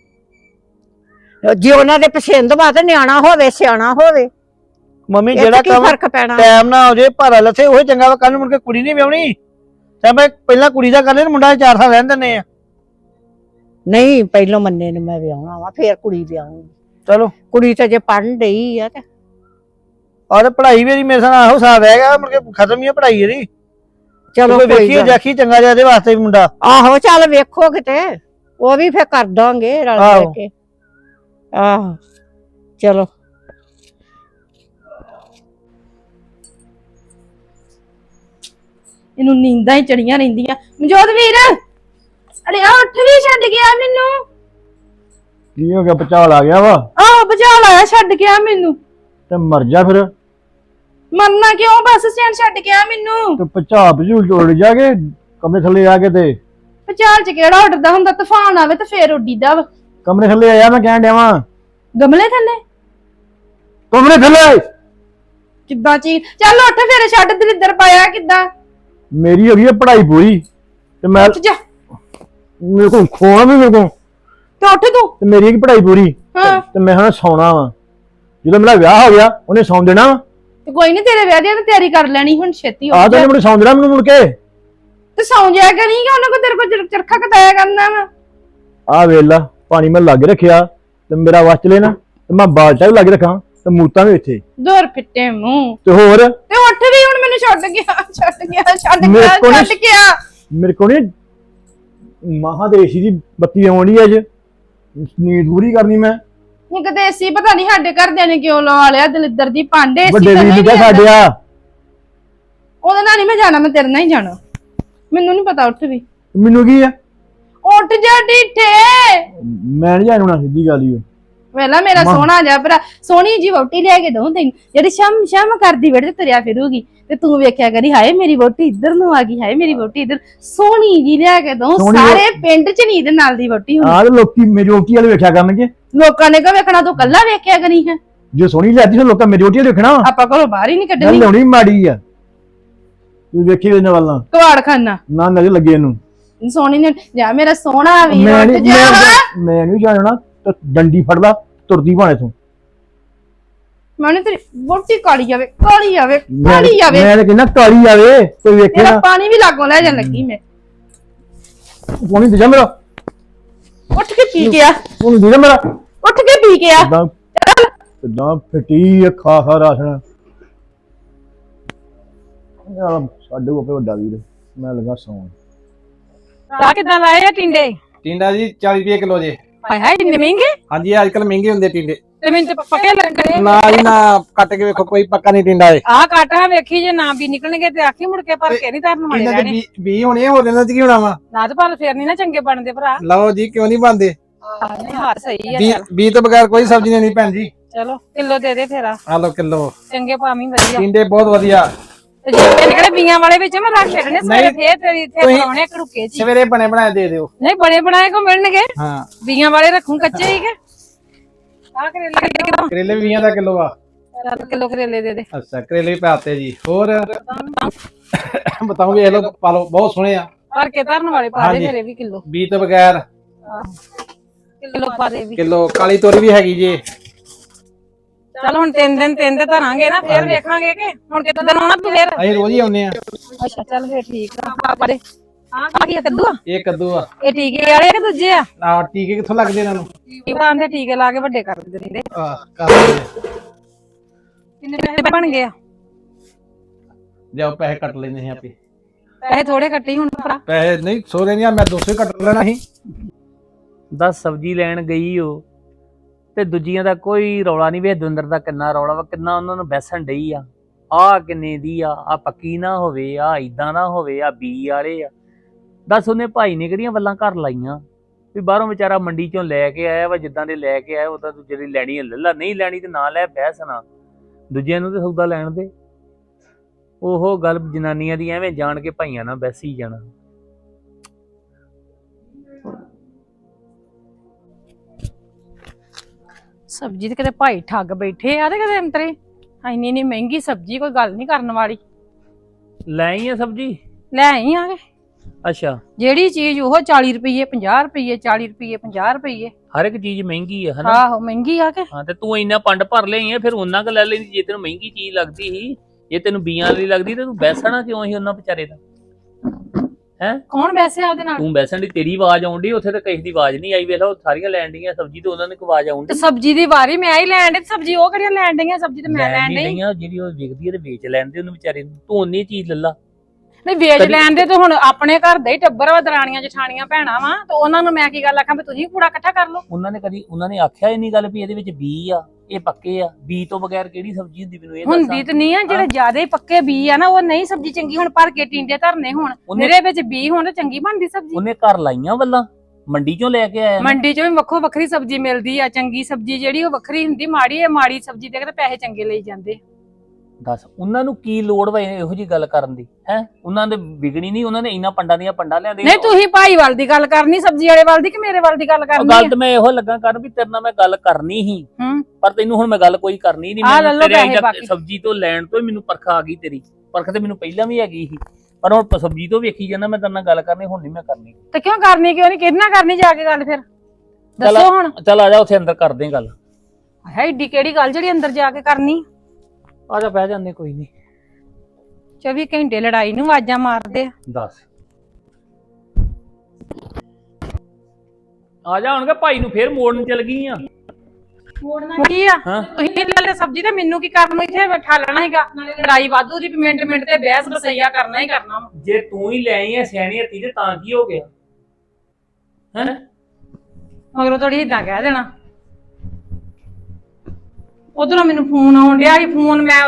ਜੇ ਉਹਨਾਂ ਦੇ ਪਸੰਦ ਵਾ ਤੇ ਨਿਆਣਾ ਹੋਵੇ ਸਿਆਣਾ ਹੋਵੇ ਮੰਮੀ ਇਹ ਜਿਹੜਾ ਕੀ ਕੰਮ ਫ਼ਰਕ ਪੈਣਾ? ਟਾਈਮ ਨਾ ਹੋ ਜੇ ਭਾਰਾ ਲੱਥੇ ਉਹ ਚੰਗਾ ਵਾ ਕੱਲ ਨੂੰ ਮੁੜ ਕੇ ਕੁੜੀ ਨਹੀਂ ਵਿਆਹਣੀ। ਤਾਂ ਮੈਂ ਪਹਿਲਾਂ ਕੁੜੀ ਦਾ ਕਰ ਲੈ ਮੁੰਡਾ 4 ਸਾਲ ਰਹਿਣ ਦਿੰਦੇ ਆ। ਨਹੀਂ ਪਹਿਲੋਂ ਮੰਨੇ ਨੂੰ ਮੈਂ ਵਿਆਹਣਾ ਵਾ ਫੇਰ ਕੁੜੀ ਵਿਆਹੂੰਗੀ। ਚਲੋ। ਕੁੜੀ ਤਾਂ ਜੇ ਪੜਨ ਡਈ ਆ ਤੇ। ਔਰ ਪੜ੍ਹਾਈ ਵੀ ਇਹਦੀ ਮੇਰੇ ਸਾਹ ਆਹੋ ਸਾਹ ਰਹਿ ਗਿਆ ਮੁੜ ਕੇ ਖਤਮ ਹੀ ਆ ਪੜ੍ਹਾਈ ਇਹਦੀ। ਚਲੋ ਕੋਈ ਕੋਈ ਵੇਖੀਏ ਗੱਲ ਜਾਖੀ ਚੰਗਾ ਜਿਹਾ ਇਹਦੇ ਵਾਸਤੇ ਵੀ ਮੁੰਡਾ। ਆਹੋ ਚੱਲ ਵੇਖੋ ਕਿਤੇ ਉਹ ਵੀ ਫੇਰ ਕਰ ਦਾਂਗੇ ਰਲ ਆਹੋ। ਮਿਲ ਕੇ। ਆਹੋ ਚਲੋ। ਇਹਨੂੰ ਨੀਂਦਾਂ ਹੀ ਚੜੀਆਂ ਰਹਿੰਦੀਆਂ। ਮਨਜੋਤ ਵੀਰ ਅਰੇ ਆ ਉੱਠ ਵੀ ਛੱਡ ਗਿਆ ਮੈਨੂੰ। ਕੀ ਹੋ ਗਿਆ ਪਚਾਲ ਆ ਗਿਆ ਵਾ? ਆਹ ਬਜਾ ਲਾਇਆ ਛੱਡ ਗਿਆ ਮੈਨੂੰ। ਤੇ ਮਰ ਜਾ ਫਿਰ। ਮਰਨਾ ਕਿਉਂ ਬੱਸ ਸਟੈਂਡ ਛੱਡ ਗਿਆ ਮੈਨੂੰ। ਤੇ ਪਚਾ ਭਜੂਲ ਤੋੜ ਜਾ ਕੇ ਕਮਰੇ ਥੱਲੇ ਆ ਕੇ ਤੇ। ਪਚਾਲ ਚ ਕਿਹੜਾ ਉੱਡਦਾ ਹੁੰਦਾ ਤੂਫਾਨ ਆਵੇ ਤੇ ਫੇਰ ਉੱਡੀਦਾ ਵਾ। ਕਮਰੇ ਥੱਲੇ ਆਇਆ ਮੈਂ ਕਹਿਣ ਡਿਆ ਵਾਂ। ਗਮਲੇ ਥੱਲੇ? ਕਮਰੇ ਥੱਲੇ। ਕਿੱਦਾਂ ਚੀ ਚੱਲ ਉੱਠ ਫੇਰ ਛੱਡ ਦਲਿੱਦਰ ਪਾਇਆ ਕਿੱਦਾਂ? ਮੇਰੀ ਹੋ ਗਈ ਹੈ ਪੜ੍ਹਾਈ ਪੂਰੀ ਤੇ ਮੈਂ ਉੱਠ ਜਾ। ਮੇਰੇ ਕੋਲ ਖੋਣਾ ਵੀ ਮੇਰੇ ਕੋਲ। ਤੇ ਉੱਠ ਤੂੰ। ਤੇ ਮੇਰੀ ਹੈਗੀ ਪੜ੍ਹਾਈ ਪੂਰੀ ਹਾਂ। ਤੇ ਮੈਂ ਹਾਂ ਸੌਣਾ ਵਾ। ਜਦੋਂ ਮੇਰਾ ਵਿਆਹ ਹੋ ਗਿਆ ਉਹਨੇ ਸੌਂ ਦੇਣਾ ਤੇ ਕੋਈ ਨਹੀਂ ਤੇਰੇ ਵਿਆਹ ਦੀ ਮੈਂ ਤਿਆਰੀ ਕਰ ਲੈਣੀ ਹੁਣ ਛੇਤੀ ਆ ਉੱਠ ਤਾਂ ਜਾ। ਮੈਨੂੰ ਸੌਂ ਦੇਣਾ ਮੈਨੂੰ ਮੁੜ ਕੇ। ਤੇ ਸੌਂ ਜਾਇਆ ਕਰੀਂਗਾ ਉਹਨਾਂ ਕੋ ਤੇਰੇ ਕੋ ਚਰ- ਚਰਖਾ ਕਟਾਇਆ ਕਰਨਾ ਵਾ? ਆ ਵੇਲਾ ਪਾਣੀ ਮੈਂ ਲੱਗ ਰੱਖਿਆ ਤੇ ਮੇਰਾ ਵਸ ਚਲੇ ਨਾ ਤੇ ਮੈਂ ਬਾਲਟਾ ਵੀ ਲੱਗ ਰੱਖਾਂ ਤੇ ਮੂਤਾਂ ਵੀ ਇੱਥੇ। ਦੋਰ ਫਿੱਟੇ ਮੂੰਹ। ਤੇ ਹੋਰ? ਤੇ ਉੱਠ ਵੀ ਹੁਣ ਮੈਨੂੰ ਛੱਡ ਗਿਆ ਛੱਡ ਗਿਆ ਛੱਡ ਮੇਰੇ ਗਿਆ ਨੀ- ਛੱਡ ਗਿਆ। ਮੇਰੇ ਕੋਲ ਨਹੀਂ ਮਹਾਦੇਸ਼ੀ ਦੀ ਬੱਤੀ ਆਉਣੀ ਅੱਜ। ਨੀਂਦ ਪੂਰੀ ਕਰਨੀ ਮੈਂ। ਇੱਕ ਤੇ ਏਸੀ ਪਤਾ ਨਹੀਂ ਸਾਡੇ ਘਰਦਿਆਂ ਨੇ ਕਿਉਂ ਲਵਾ ਲਿਆ ਦਲਿੱਦਰ ਦੀ ਭਾਂਡੇ ਏਸੀ ਵੱਡੇ ਵੀਰ ਨੂੰ ਕਿਹਾ। ਛੱਡਿਆ। ਉਹਦੇ ਨਾਲ ਨਹੀਂ ਮੈਂ ਜਾਣਾ ਮੈਂ ਤੇਰੇ ਨਾਲ ਹੀ ਜਾਣਾ। ਮੈਨੂੰ ਨਹੀਂ ਪਤਾ ਉੱਠ ਵੀ। ਮੈਨੂੰ ਕੀ ਆ? ਉੱਠ ਜਾ ਢੀਠੇ। ਮੈਂ ਨਹੀਂ ਜਾਣਨਾ ਸਿੱਧੀ ਗੱਲ ਹੀ। ਵੇਲਾ ਮੇਰਾ ਮਾਂ। ਸੋਹਣਾ ਜਾ ਭਰਾ ਸੋਹਣੀ ਜੀ ਵੋਟੀ ਲੈ ਕੇ ਦਊਂ ਤੈਨੂੰ। ਜਿਹੜੀ ਸ਼ਮ ਸ਼ਮ ਕਰਦੀ ਵੇੜੇ ਤੇ ਤੁਰਿਆ ਫਿਰੂਗੀ। ਤੇ ਤੂੰ ਵੇਖਿਆ ਕਰੀ ਹਾਏ ਮੇਰੀ ਵੋਟੀ ਇੱਧਰ ਨੂੰ ਆ ਗਈ ਹਾਏ ਮੇਰੀ ਵੋਟੀ ਇੱਧਰ। ਸੋਹਣੀ ਜੀ ਲੈ ਕੇ ਦਊਂ ਸੋਹਣੀ ਸਾਰੇ ਪਿੰਡ ਚ ਨਹੀਂ ਇਹਦੇ ਨਾਲ ਦੀ ਵੋਟੀ ਹੁੰਦੀ ਆਹ ਤੇ ਲੋਕੀ ਮੇਰੀ ਰੋਟੀ ਵਾਲੇ ਵੇਖਿਆ ਕਰਨਗੇ। ਲੋਕਾਂ ਨੇ ਕੋ ਵੇਖਣਾ? ਤੂੰ ਕੱਲਾ ਵੇਖਿਆ ਕਰੀ ਹੈ। ਜੇ ਸੋਹਣੀ ਲੈਤੀ ਤਾਂ ਲੋਕਾਂ ਮੇਰੀ ਰੋਟੀ ਵਾਲੇ ਵੇਖਣਾ। ਆਪਾਂ ਘਰੋਂ ਬਾਹਰ ਹੀ ਨਹੀਂ ਗੱਲ ਕੱਢਣੀ ਲਿਆਉਣੀ ਮਾੜੀ ਆ। ਤੂੰ ਵੇਖੀ ਇਹਨਾਂ ਵੱਲਾਂ ਕਵਾੜ ਖਾਨਾ ਨਾ ਨਜ਼ਰ ਲੱਗੇ ਇਹਨੂੰ। ਸੋਹਣੀ ਨੇ ਜਾ ਮੇਰਾ ਸੋਹਣਾ ਵੀਰ ਮੈਂ ਉੱਠ ਨਹੀਂ ਜਾ। ਮੈਂ ਮੈਂ ਨਹੀਂ ਜਾਣਨਾ ਤੇ ਡੰਡੀ ਫੜ ਲਾ ਤੁਰਦੀ ਭਾਣੇ ਤੂੰ। ਮੈਨੂੰ ਤੇਰੀ ਵੋਟੀ ਕਾਲੀ ਆਵੇ ਕਾਲੀ ਆਵੇ ਮੈਂ ਕਾਲੀ ਆਵੇ ਮੈਂ ਤਾਂ ਕਹਿੰਦਾ ਕਾਲੀ ਆਵੇ ਕੋਈ ਵੇਖੇ ਮੇਰਾ ਨਾ। ਪਾਣੀ ਵੀ ਲਾਗੋਂ ਲੈ ਜਾਣ ਲੱਗੀ ਮੈਂ। ਕੋਣੀ ਦੇ ਜਾ ਮੇਰਾ। ਉੱਠ ਕੇ ਪੀ ਕੇ ਆ। ਕੋਣੀ ਦੇ ਜਾ ਮੇਰਾ। ਉੱਠ ਕੇ ਪੀ ਕੇ ਆ। ਕਿੱਦਾਂ ਕਿੱਦਾਂ ਫਿੱਟੀ ਆ ਖਾ ਰਾਸ਼ਨ। ਯਾਰ ਸਾਡੇ ਕੋਲ ਵੱਡਾ ਵੀਰ ਮੈਂ ਲੱਗਾ ਸੌਣ ਆ ਕਿਦਾਂ ਲਾਏ ਆ ਟਿੰਡੇ? ਟਿੰਡਾ ਜੀ 40 ਰੁਪਏ ਕਿਲੋ ਜੇ। ਹਾਏ ਹਾਏ ਇੰਨੇ ਮਹਿੰਗੇ? ਹਾਂਜੀ ਅੱਜ ਕੱਲ ਮਹਿੰਗੇ ਹੁੰਦੇ ਟਿੰਡੇ। ਤੇ ਮੈਨੂੰ ਤੇ ਪੱਕੇ ਲੱਗਣੇ ਨਾ ਜੀ ਨਾ ਕੱਟ ਕੇ ਵੇਖੋ ਕੋਈ ਪੱਕਾ ਨਹੀਂ ਟਿੰਡਾ ਏ ਆ ਕਾਟਾ ਵੇਖੀ ਜੇ ਨਾ ਵੀ ਨਿਕਲਣਗੇ ਤੇ ਆਖੀ ਮੁੜ ਕੇ ਭਰ ਕੇ ਨਹੀਂ ਧਰਨ ਵਾਲੇ ਇਹਨਾਂ ਦੇ ਰਹਿਣੇ। ਬੀ- ਬੀ ਹੋਣੇ ਆ, ਹੋਰ ਇਹਨਾਂ ਚ ਕੀ ਹੋਣਾ ਵਾ? ਨਾ ਤੇ ਪਰ ਫੇਰ ਨਹੀਂ ਨਾ ਚੰਗੇ ਬਣਦੇ ਭਰਾ। ਲਓ ਜੀ ਕਿਉਂ ਨਹੀਂ ਬੰਦੇ ਹਾਰ ਸਹੀ ਆ ਬੀ ਚੱਲ। ਬੀ ਤੋਂ ਬਗੈਰ ਕੋਈ ਸਬਜ਼ੀ ਨਹੀਂ ਭੈਣ ਜੀ ਚਲੋ ਕਿਲੋ ਦੇ ਦੇ ਫੇਰਾ। ਆ ਲਓ ਕਿਲੋ। ਚੰਗੇ ਪਾਵੀਂ ਵਧੀਆ। ਟਿੰਡੇ ਬਹੁਤ ਵਧੀਆ। ਤੇ ਜੇ ਤੇ ਨਿਕਲੇ ਬੀਆਂ ਵਾਲੇ ਵਿੱਚ ਮੈਂ ਰੱਖ ਛੱਡਣੇ ਸਵੇਰੇ ਨਹੀਂ। ਫੇਰ ਤੇਰੀ ਇੱਥੇ ਤੁਸੀਂ- ਬਣਾਉਣੇ ਕੜੂਕੇ ਜੀ। ਸਵੇਰੇ ਬਣੇ ਬਣਾਏ ਦੇ ਦਿਓ। ਨਹੀਂ ਬੜੇ ਬਣਾਏ ਕੋ ਮਿਲਣਗੇ। ਹਾਂ। ਬੀਆਂ ਵਾਲੇ ਰੱਖੂ ਕੱਚੇ ਹੀ ਕੇ। ਆ ਕਰੇਲੇ ਕਿਦਾਂ ਕਰੇਲੇ ਵੀ 20 ਦਾ ਕਿਲੋ ਆ। ਚੱਲ ਕਿਲੋ ਕਰੇਲੇ ਦੇ ਦੇ। ਅੱਛਾ ਕਰੇਲੇ ਵੀ ਪਾਤੇ ਜੀ। ਹੋਰ? ਬਤਾਓ ਵੇਖ ਲਓ ਪਾ ਲਓ ਬਹੁਤ ਸੋਹਣੇ ਆ। ਭਰ ਕੇ ਧਰਨ ਵਾਲੇ ਪਾ ਦੇ ਹਾਂਜੀ। ਮੇਰੇ ਵੀ ਕਿਲੋ। ਬੀ ਤੋਂ ਬਗੈਰ ਕਿਲੋ ਪਾ ਦੇ ਵੀ। ਕਿਲੋ ਕਾਲੀ ਤੋਰੀ ਵੀ ਹੈਗੀ ਜੀ। ਚੱਲ ਹੁਣ ਤਿੰਨ ਦਿਨ ਤਿੰਨ ਦੇ ਧਰਾਂਗੇ ਨਾ ਫੇਰ ਵੇਖਾਂਗੇ ਕਿ ਹੁਣ ਕਿਤੇ ਦਿਨ ਆਉਣਾ ਤੂੰ ਫੇਰ। ਅਸੀਂ ਰੋਜ਼ ਹੀ ਆਉਂਦੇ ਆ ਅੱਛਾ ਚੱਲ ਫੇਰ ਠੀਕ ਆ। ਆ ਪਰੇ। ਆ ਕੀ ਆ, ਕੱਦੂ ਆ? ਇਹ ਕੱਦੂ ਆ। ਇਹ ਟੀਕੇ ਵਾਲੇ ਆ ਕਿ ਦੂਜੇ ਆ? ਆ ਟੀਕੇ ਕਿੱਥੋਂ ਲੱਗਦੇ ਇਹਨਾਂ ਨੂੰ? ਕੀ ਪਾਉਂਦੇ ਟੀਕੇ ਲਾ ਕੇ ਵੱਡੇ ਕਰ ਦਿੰਦੇ ਆ ਕਰ ਦਿੰਦੇ ਆ। ਕਿੰਨੇ ਪੈਸੇ ਬਣ ਗਏ ਆ? ਜਾਓ ਪੈਸੇ ਕੱਟ ਲੈਂਦੇ ਹਾਂ ਆਪੇ। ਪੈਸੇ ਥੋੜੇ ਕੱਟੀ ਹੁਣ ਭਰਾ। ਪੈਸੇ ਨਹੀਂ ਸੋਰੇ ਨਹੀਂ ਆ ਮੈਂ 200 ਹੀ ਕੱਟ ਲੈਣਾ ਸੀ। ਦਸ ਸਬਜ਼ੀ ਲੈਣ ਗਈ ਉਹ ਤੇ ਦੂਜੀਆਂ ਦਾ ਕੋਈ ਰੌਲਾ ਨਹੀਂ ਵੇ ਦਵਿੰਦਰ ਦਾ ਕਿੰਨਾ ਰੌਲਾ ਵਾ, ਕਿੰਨਾ ਉਹਨਾਂ ਨੂੰ ਬੈਸਣ ਡਈ ਆ। ਆ ਕਿੰਨੇ ਦੀ ਆ ਆ ਪੱਕੀ ਨਾ ਹੋਵੇ, ਆ ਇਦਾਂ ਨਾ ਹੋਵੇ, ਆ ਬੀ ਵਾਲੇ ਆ। ਦੱਸ ਉਹਨੇ ਭਾਈ ਨੇ ਕਿਹੜੀਆਂ ਵੱਲਾਂ ਘਰ ਲਾਈਆਂ? ਵੀ ਬਾਹਰੋਂ ਵਿਚਾਰਾ ਮੰਡੀ ਚੋਂ ਲੈ ਕੇ ਆਇਆ ਵਾ, ਜਿੱਦਾਂ ਦੇ ਲੈ ਕੇ ਆਇਆ ਉਹਦਾ ਤੂੰ ਜਿਹੜੀ ਲੈਣੀ ਹੈ ਲੈ ਲਾ, ਨਹੀਂ ਲੈਣੀ ਤੇ ਨਾ ਲੈ, ਬਹਿਸ ਨਾ। ਦੂਜਿਆਂ ਨੂੰ ਤੇ ਸੌਦਾ ਲੈਣ ਦੇ। ਉਹ ਗੱਲ ਜਨਾਨੀਆਂ ਦੀ ਐਵੇਂ ਜਾਣ ਕੇ ਭਾਈਆਂ ਨਾਲ ਬੈਸੀ ਜਾਣਾ। ਸਬਜ਼ੀ ਤੇ ਕਿਤੇ ਭਾਈ ਠੱਗ ਬੈਠੇ ਆ ਤੇ ਕਿਤੇ ਅੰਤਰੇ। ਇੰਨੀ ਇੰਨੀ ਮਹਿੰਗੀ ਸਬਜ਼ੀ ਕੋਈ ਗੱਲ ਨਹੀਂ ਕਰਨ ਵਾਲੀ। ਲੈ ਆਈ ਆ ਸਬਜ਼ੀ? ਲੈ ਆਈ ਆ ਕੇ ਅੱਛਾ। ਜਿਹੜੀ ਚੀਜ਼ ਉਹ 40 ਰੁਪਏ 50 ਰੁਪਏ 40 ਰੁਪਏ 50 ਰੁਪਏ ਹਰ ਇੱਕ ਚੀਜ਼ ਮਹਿੰਗੀ ਆ ਹਨਾ? ਆਹੋ ਮਹਿੰਗੀ ਆ ਕੇ। ਹਾਂ ਤੇ ਤੂੰ ਇੰਨਾ ਪੰਡ ਭਰ ਲਈ ਆ ਫਿਰ ਉਹਨਾਂ ਕ ਲੈ ਲੈਂਦੀ ਜੇ ਤੈਨੂੰ ਮਹਿੰਗੀ ਚੀਜ਼ ਲੱਗਦੀ ਸੀ ਜੇ ਤੈਨੂੰ ਬੀਆਂ ਵਾਲੀ ਲੱਗਦੀ ਤੇ ਤੂੰ ਬੈਸਣਾ ਕਿਉਂ ਸੀ ਉਹਨਾਂ ਵਿਚਾਰੇ ਦਾ? ਕੌਣ ਵੈਸੇ ਆ ਉਹਦੇ ਨਾਲ? ਤੂੰ ਬੈਸਣ ਦੀ ਤੇਰੀ ਆਵਾਜ਼ ਆਉਂਦੀ ਉੱਥੇ ਤਾਂ ਕਿਸੇ ਦੀ ਆਵਾਜ਼ ਨਹੀਂ ਆਈ ਵੇਖ ਲਾ ਉਹ ਸਾਰੀਆਂ ਲੈਣ ਡੀਆਂ ਸਬਜ਼ੀ ਤੇ ਉਹਨਾਂ ਨੇ ਕੋਈ ਆਵਾਜ਼ ਤੇ ਆਉਂਦੀ ਸਬਜ਼ੀ ਦੀ ਵਾਰੀ ਮੈਂ ਹੀ ਲੈਣ ਦੇ ਸਬਜ਼ੀ ਉਹ ਕਿਹੜੀਆਂ ਲੈਣ ਡਈਆਂ ਸਬਜ਼ੀ ਤੇ ਮੈਂ ਲੈਣ ਡਈ। ਨਹੀਂ ਜਿਹੜੀ ਉਹ ਵਿਕਦੀ ਹੈ ਤੇ ਵੇਚ ਲੈਂਦੇ ਉਹਨੂੰ ਵਿਚਾਰੇ ਨੂੰ। ਤੂੰ ਉਨੀ ਚੀਜ਼ ਲੈ ਲਾ। ਨਹੀਂ ਵੇਚ ਕਦੀ- ਲੈਣ ਦੇ ਤੇ ਹੁਣ ਆਪਣੇ ਘਰ ਦੇ ਹੀ ਟੱਬਰ ਵਾ ਦਰਾਣੀਆਂ ਜਠਾਣੀਆਂ ਭੈਣਾਂ ਵਾ ਤੇ ਉਹਨਾਂ ਨੂੰ ਮੈਂ ਕੀ ਗੱਲ ਆਖਾਂ ਵੀ ਤੁਸੀਂ ਕੂੜਾ ਇਕੱਠਾ ਕਰ ਲਓ। ਉਹਨਾਂ ਨੇ ਕਦੀ ਉਹਨਾਂ ਨੇ ਆਖਿਆ ਹੀ ਨਹੀਂ ਗੱਲ ਵੀ ਇਹਦੇ ਵਿੱਚ ਬੀ ਆ। ਇਹ ਪੱਕੇ ਆ। ਬੀ ਤੋਂ ਬਗੈਰ ਕਿਹੜੀ ਸਬਜ਼ੀ ਹੁੰਦੀ ਮੈਨੂੰ ਇਹ ਹੁੰਦੀ ਤੇ ਨਹੀਂ ਆ ਜਿਹੜੇ ਜ਼ਿਆਦਾ ਹੀ ਪੱਕੇ ਬੀ ਆ ਨਾ ਉਹ ਨਹੀਂ ਸਬਜ਼ੀ ਚੰਗੀ ਹੁਣ ਭਰ ਕੇ ਟਿੰਡੇ ਧਰਨੇ ਹੁਣ। ਉਹਨੇ- ਮੇਰੇ ਵਿੱਚ ਬੀ ਹੋਣ ਤੇ ਚੰਗੀ ਬਣਦੀ ਸਬਜ਼ੀ। ਉਹਨੇ ਘਰ ਲਾਈਆਂ ਵੱਲਾਂ ਮੰਡੀ ਚੋਂ ਲੈ ਕੇ ਆਇਆ। ਮੰਡੀ 'ਚ ਵੀ ਵੱਖੋ ਵੱਖਰੀ ਸਬਜ਼ੀ ਮਿਲਦੀ ਆ ਚੰਗੀ ਸਬਜ਼ੀ ਜਿਹੜੀ ਉਹ ਵੱਖਰੀ ਹੁੰਦੀ ਮਾੜੀ ਹੈ ਮਾੜੀ ਸਬਜ਼ੀ ਦੇ ਕੇ ਤੇ ਪੈਸੇ ਚੰਗੇ ਲਈ ਜਾਂਦੇ ਦੱਸ ਉਹਨਾਂ ਨੂੰ ਕੀ ਲੋੜ ਵਾ ਇਹੋ ਜੀ ਗੱਲ ਕਰਨ ਦੀ? ਹੈ? ਉਹਨਾਂ ਦੇ ਵਿਗਣੀ ਨਹੀਂ ਉਹਨਾਂ ਨੇ ਇੰਨਾ ਪੰਡਾਂ ਦੀਆਂ ਪੰਡਾਂ ਲਿਆਂਦੇ ਨਹੀਂ ਤੁਸੀਂ ਭਾਈ ਵੱਲ ਦੀ ਗੱਲ ਕਰਨੀ ਸਬਜ਼ੀ ਵਾਲੇ ਵੱਲ ਦੀ ਕਿ ਮੇਰੇ ਵੱਲ ਦੀ ਗੱਲ ਕਰਨੀ ਗੱਲ ਤੇ ਮੈਂ ਇਹੋ ਲੱਗਾ ਕਰਨ ਵੀ ਤੇਰੇ ਨਾਲ ਮੈਂ ਗੱਲ ਕਰਨੀ ਹੂੰ। ਪਰ ਤੈਨੂੰ ਹੁਣ ਮੈਂ ਗੱਲ ਕੋਈ ਕਰਨੀ ਨਹੀਂ ਲਓ ਤੇਰੇ। ਸਬਜ਼ੀ ਤੋਂ ਲੈਣ ਤੋਂ ਹੀ ਮੈਨੂੰ ਪਰਖ ਆ ਗਈ ਤੇਰੀ। ਪਰਖ ਤੇ ਮੈਨੂੰ ਪਹਿਲਾਂ ਵੀ ਹੈਗੀ ਸੀ। ਪਰ ਹੁਣ ਸਬਜ਼ੀ ਤੋਂ ਵੇਖੀ ਜਾਂਦਾ ਮੈਂ ਤੇਰੇ ਨਾਲ ਗੱਲ ਕਰਨੀ ਹੁਣ ਨਹੀਂ ਮੈਂ ਕਰਨੀ। ਤੇ ਕਿਉਂ ਕਰਨੀ ਕਿਉਂ ਨਹੀਂ? ਕਿਹਦੇ ਨਾਲ ਕਰਨੀ ਜਾ ਕੇ ਗੱਲ ਫਿਰ। ਦੱਸੋ ਹੁਣ। ਚੱਲ ਆ ਜਾ ਉੱਥੇ ਅੰਦਰ ਕਰਦੇ ਗੱਲ। ਹੈ ਏਡੀ ਕਿਹੜੀ ਗੱਲ ਜਿਹੜੀ ਅੰਦਰ ਜਾ ਕੇ ਕਰਨੀ? ਆ ਜਾ ਬਹਿ ਜਾਂਦੇ ਕੋਈ ਨਹੀਂ 24 ਘੰਟੇ ਲੜਾਈ ਨੂੰ ਆਵਾਜ਼ਾਂ ਮਾਰਦੇ ਆ। ਦੱਸ। ਆ ਜਾ ਹੁਣ ਕਿ ਭਾਈ ਨੂੰ ਫੇਰ ਮੋੜਨ ਚਲ ਗਈ ਆ? ਕੀ ਆ? ਹਾਂ। ਤੁਸੀਂ ਲੈ ਸਬਜ਼ੀ ਤੇ ਮੈਨੂੰ ਕੀ ਕਰਨ ਨੂੰ ਇੱਥੇ ਬਿਠਾ ਲੈਣਾ ਹੈਗਾ? ਲੜਾਈ ਵਾਧੂ ਦੀ ਮਿੰਟ ਮਿੰਟ ਤੇ ਬਹਿਸ ਬਸਈਆ ਕਰਨਾ ਹੀ ਕਰਨਾ ਵਾ। ਜੇ ਤੂੰ ਹੀ ਲੈ ਆਈ ਐ ਸਿਆਣੀ ਹੱਤੀ ਤੇ ਤਾਂ ਕੀ ਹੋ ਗਿਆ? ਹੈ? ਮਗਰੋਂ ਥੋੜੀ ਇਦਾਂ ਕਹਿ ਦੇਣਾ। ਉਧਰੋਂ ਮੈਨੂੰ ਫੋਨ ਆਉਣ ਡਿਆ ਸੀ ਫੋਨ ਮੈਂ